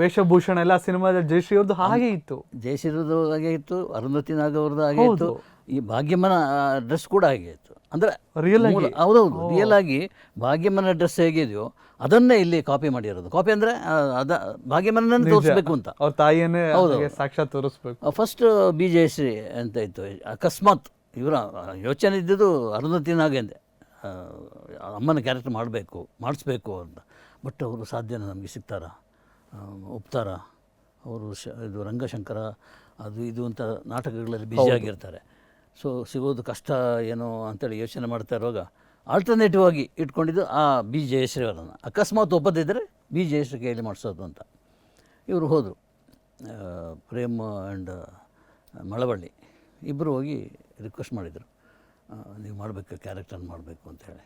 ವೇಷಭೂಷಣ ಎಲ್ಲ ಸಿನಿಮಾದ ಜಯಶ್ರೀ ಅವ್ರದ್ದು ಹಾಗೆ ಇತ್ತು. ಜಯಶ್ರೀರದ್ದು ಹಾಗೆ ಇತ್ತು ಅರುಂಧತಿ ನಾಗ್ ಅವ್ರದ್ದು ಹಾಗೆ ಇತ್ತು. ಈ ಭಾಗ್ಯಮ್ಮನ ಡ್ರೆಸ್ ಕೂಡ ಹಾಗೆ ಇತ್ತು. ಅಂದರೆ ರಿಯಲ್ ಹೌದೌದು ರಿಯಲ್ ಆಗಿ ಭಾಗ್ಯಮ್ಮನ ಡ್ರೆಸ್ ಹೇಗಿದೆಯೋ ಅದನ್ನೇ ಇಲ್ಲಿ ಕಾಪಿ ಮಾಡಿರೋದು. ಕಾಪಿ ಅಂದರೆ ಅದ ಭಾಗ್ಯಮ್ಮನನ್ನೇ ತೋರಿಸ್ಬೇಕು ಅಂತ. ಅವ್ರ ತಾಯಿಯನ್ನೇ ಹೌದು ಸಾಕ್ಷಾತ್ ತೋರಿಸ್ಬೇಕು. ಫಸ್ಟ್ ಬಿ ಜಯಶ್ರೀ ಅಂತ ಇತ್ತು. ಅಕಸ್ಮಾತ್ ಇವರ ಯೋಚನೆ ಇದ್ದಿದ್ದು ಆ, ಅಮ್ಮನ ಕ್ಯಾರೆಕ್ಟರ್ ಮಾಡಬೇಕು ಮಾಡಿಸ್ಬೇಕು ಅಂತ. ಬಟ್ ಅವರು ಸಾಧ್ಯನ ನಮಗೆ ಸಿಗ್ತಾರಾ? ಒಪ್ತಾರ? ಅವರು ಶ ಇದು ರಂಗಶಂಕರ ಅದು ಇದು ಅಂತ ನಾಟಕಗಳಲ್ಲಿ ಬ್ಯುಸಿಯಾಗಿರ್ತಾರೆ ಸೊ ಸಿಗೋದು ಕಷ್ಟ ಏನೋ ಅಂತೇಳಿ ಯೋಚನೆ ಮಾಡ್ತಾ ಇರುವಾಗ ಆಲ್ಟರ್ನೇಟಿವ್ ಆಗಿ ಇಟ್ಕೊಂಡಿದ್ದು ಆ ಬಿ ಜಯಶ್ರೀ ಅವರನ್ನು. ಅಕಸ್ಮಾತ್ ಒಪ್ಪದಿದ್ದರೆ ಬಿ ಜಯಶ್ರೀ ಕೈಯಲ್ಲಿ ಮಾಡಿಸೋದು ಅಂತ. ಇವರು ಹೋದರು. ಪ್ರೇಮ್ ಆ್ಯಂಡ್ ಮಳವಳ್ಳಿ. ಇಬ್ಬರು ಹೋಗಿ ರಿಕ್ವೆಸ್ಟ್ ಮಾಡಿದರು. ನೀವು ಮಾಡಬೇಕು ಕ್ಯಾರೆಕ್ಟರ್ ಮಾಡಬೇಕು ಅಂತೇಳಿ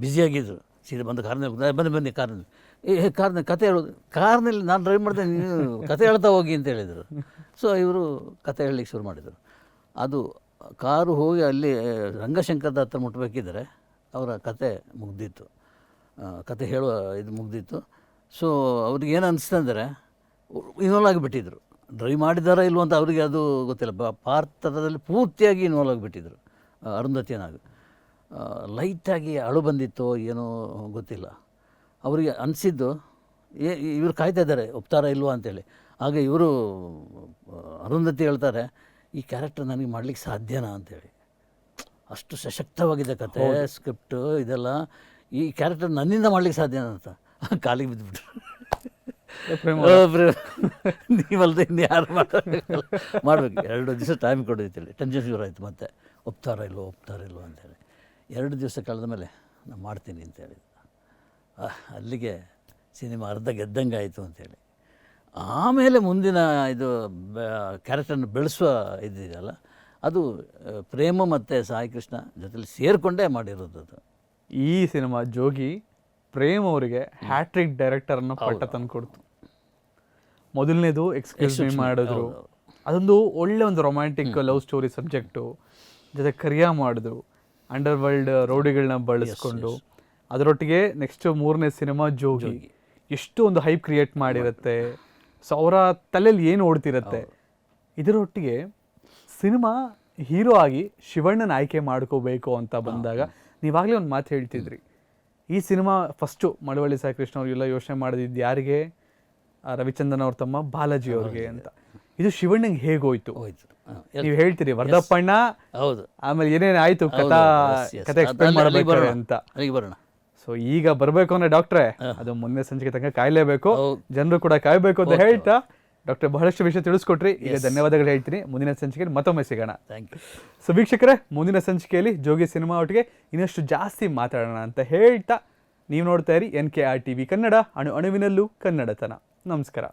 ಬ್ಯುಸಿಯಾಗಿದ್ದರು ಸೀದಾ ಬಂದು ಕಾರ್ನಲ್ಲಿ ಬನ್ನಿ ಬನ್ನಿ ಕಾರ್ನಲ್ಲಿ ಏ ಕಾರ್ನ ಕತೆ ಹೇಳೋದು. ಕಾರ್ನಲ್ಲಿ ನಾನು ಡ್ರೈವ್ ಮಾಡಿದೆ ನೀವು ಕತೆ ಹೇಳ್ತಾ ಹೋಗಿ ಅಂತ ಹೇಳಿದರು. ಸೊ ಇವರು ಕತೆ ಹೇಳಲಿಕ್ಕೆ ಶುರು ಮಾಡಿದರು. ಅದು ಕಾರು ಹೋಗಿ ಅಲ್ಲಿ ರಂಗಶಂಕರದ ಹತ್ರ ಮುಟ್ಟಬೇಕಿದ್ರೆ ಅವರ ಕತೆ ಮುಗ್ದಿತ್ತು. ಕತೆ ಹೇಳುವ ಇದು ಮುಗ್ದಿತ್ತು. ಸೊ ಅವ್ರಿಗೆ ಏನು ಅನಿಸ್ತಂದರೆ ಇನ್ವಾಲ್ವ್ ಆಗಿಬಿಟ್ಟಿದ್ರು. ಡ್ರೈವ್ ಮಾಡಿದಾರ ಇಲ್ವ ಅಂತ ಅವರಿಗೆ ಅದು ಗೊತ್ತಿಲ್ಲ. ಬ ಪಾತ್ರದಲ್ಲಿ ಪೂರ್ತಿಯಾಗಿ ಇನ್ವಾಲ್ವ್ ಆಗಿಬಿಟ್ಟಿದ್ರು ಅರುಂಧತಿ ಅರುಂಧತಿನಾಗ ಲೈಟಾಗಿ ಅಳು ಬಂದಿತ್ತೋ ಏನೋ ಗೊತ್ತಿಲ್ಲ. ಅವರಿಗೆ ಅನಿಸಿದ್ದು, ಏ, ಇವರು ಕಾಯ್ತಾ ಇದ್ದಾರೆ, ಒಪ್ತಾರ ಇಲ್ವಾ ಅಂತೇಳಿ. ಆಗ ಇವರು ಅರುಂಧತಿ ಹೇಳ್ತಾರೆ ಈ ಕ್ಯಾರೆಕ್ಟರ್ ನನಗೆ ಮಾಡ್ಲಿಕ್ಕೆ ಸಾಧ್ಯನಾ ಅಂತೇಳಿ. ಅಷ್ಟು ಸಶಕ್ತವಾಗಿದೆ ಕತೆ ಸ್ಕ್ರಿಪ್ಟು ಇದೆಲ್ಲ. ಈ ಕ್ಯಾರೆಕ್ಟರ್ ನನ್ನಿಂದ ಮಾಡ್ಲಿಕ್ಕೆ ಸಾಧ್ಯನಾ ಅಂತ? ಕಾಲಿಗೆ ಬಿದ್ದುಬಿಟ್ರು ನೀವಲ್ಲದೆ ನೀವಲ್ದೆ ಇನ್ನು ಯಾರು ಮಾಡಬೇಕು. ಎರಡು ದಿವಸ ಟೈಮ್ ಕೊಡೋದಿತ್ತಲ್ಲಿ ಟೆನ್ಷನ್ ಶುರು ಆಯಿತು ಮತ್ತೆ. ಒಪ್ತಾರ ಇಲ್ವೋ ಒಪ್ತಾರ ಇಲ್ವೋ ಅಂತೇಳಿ. ಎರಡು ದಿವಸ ಕಳೆದ ಮೇಲೆ ನಾನು ಮಾಡ್ತೀನಿ ಅಂತೇಳಿ. ಅಲ್ಲಿಗೆ ಸಿನಿಮಾ ಅರ್ಧ ಗೆದ್ದಂಗೆ ಆಯಿತು ಅಂತೇಳಿ. ಆಮೇಲೆ ಮುಂದಿನ ಇದು ಕ್ಯಾರೆಕ್ಟರ್ನ ಬೆಳೆಸುವ ಇದಿದೆಯಲ್ಲ ಅದು ಪ್ರೇಮ ಮತ್ತು ಸಾಯಿ ಕೃಷ್ಣ ಜೊತೆಲಿ ಸೇರಿಕೊಂಡೇ ಮಾಡಿರೋದು ಅದು. ಈ ಸಿನಿಮಾ ಜೋಗಿ ಪ್ರೇಮ್ ಅವರಿಗೆ ಹ್ಯಾಟ್ರಿಕ್ ಡೈರೆಕ್ಟರ್ ಅನ್ನೋ ಪಟ್ಟ ತಂದ್ಕೊಡ್ತು ಮೊದಲನೇದು ಎಕ್ಸ್ಕ್ಯೂಸ್ ಮೀ ಮಾಡಿದ್ರು. ಅದೊಂದು ಒಳ್ಳೆ ಒಂದು ರೊಮ್ಯಾಂಟಿಕ್ ಲವ್ ಸ್ಟೋರಿ ಸಬ್ಜೆಕ್ಟು ಜೊತೆ ಕರಿಯಾ ಮಾಡಿದ್ರು. ಅಂಡರ್ ವರ್ಲ್ಡ್ ರೌಡಿಗಳನ್ನ ಬಳಸ್ಕೊಂಡು. ಅದರೊಟ್ಟಿಗೆ ನೆಕ್ಸ್ಟ್ ಮೂರನೇ ಸಿನಿಮಾ ಜೋಗಿ. ಎಷ್ಟು ಒಂದು ಹೈಪ್ ಕ್ರಿಯೇಟ್ ಮಾಡಿರುತ್ತೆ. ಸೊ ಅವರ ತಲೆಯಲ್ಲಿ ಏನು ಓಡ್ತಿರತ್ತೆ? ಇದರೊಟ್ಟಿಗೆ ಸಿನಿಮಾ ಹೀರೋ ಆಗಿ ಶಿವಣ್ಣನ ಆಯ್ಕೆ ಮಾಡ್ಕೋಬೇಕು ಅಂತ ಬಂದಾಗ ನೀವಾಗಲೇ ಒಂದು ಮಾತು ಹೇಳ್ತಿದ್ರಿ. ಈ ಸಿನಿಮಾ ಫಸ್ಟು ಮಳವಳ್ಳಿ ಸಾಯಿಕೃಷ್ಣ ಅವ್ರಿಗೆಲ್ಲ ಯೋಚನೆ ಮಾಡಿದ್ದು ಯಾರಿಗೆ? ರವಿಚಂದ್ರನ್ ಅವ್ರ ತಮ್ಮ ಬಾಲಾಜಿ ಅವ್ರಿಗೆ ಅಂತ. ಇದು ಶಿವಣ್ಣಂಗೆ ಹೇಗೋಯ್ತು ಹೋಯ್ತು? ನೀವು ಹೇಳ್ತೀರಿ ವರ್ಧಪ್ಪಣ್ಣ ಹೌದು. ಆಮೇಲೆ ಏನೇನು ಆಯ್ತು ಕಥಾ. ಕಥೆ ಎಕ್ಸ್ಪ್ಲೇನ್ ಮಾಡಬೇಕು ಅಂತ. ಅಲ್ಲಿಗೆ ಬರೋಣ. ಸೊ ಈಗ ಬರಬೇಕು ಅಂದ್ರೆ ಡಾಕ್ಟ್ರೆ ಅದು ಮೊನ್ನೆ ಸಂಜೆಗೆ ತನಕ ಕಾಯಲೇಬೇಕು. ಜನರು ಕೂಡ ಕಾಯಬೇಕು ಅಂತ ಹೇಳ್ತಾ ಡಾಕ್ಟರ್ ಬಹಳಷ್ಟು ವಿಷಯ ತಿಳಿಸ್ಕೊಟ್ರಿ. ಈಗ ಧನ್ಯವಾದಗಳು ಹೇಳ್ತೀನಿ. ಮುಂದಿನ ಸಂಚಿಕೆ ಮತ್ತೊಮ್ಮೆ ಸಿಗೋಣ. ಥ್ಯಾಂಕ್ ಯು ಸೊ ವೀಕ್ಷಕರೇ ಮುಂದಿನ ಸಂಚಿಕೆಯಲ್ಲಿ ಜೋಗಿ ಸಿನಿಮಾ ಒಟ್ಟಿಗೆ ಇನ್ನಷ್ಟು ಜಾಸ್ತಿ ಮಾತಾಡೋಣ ಅಂತ ಹೇಳ್ತಾ ನೀವು ನೋಡ್ತಾ ಇರಿ N K R T V Kannada ಅಣು ಅಣುವಿನಲ್ಲೂ ಕನ್ನಡತನ. ನಮಸ್ಕಾರ.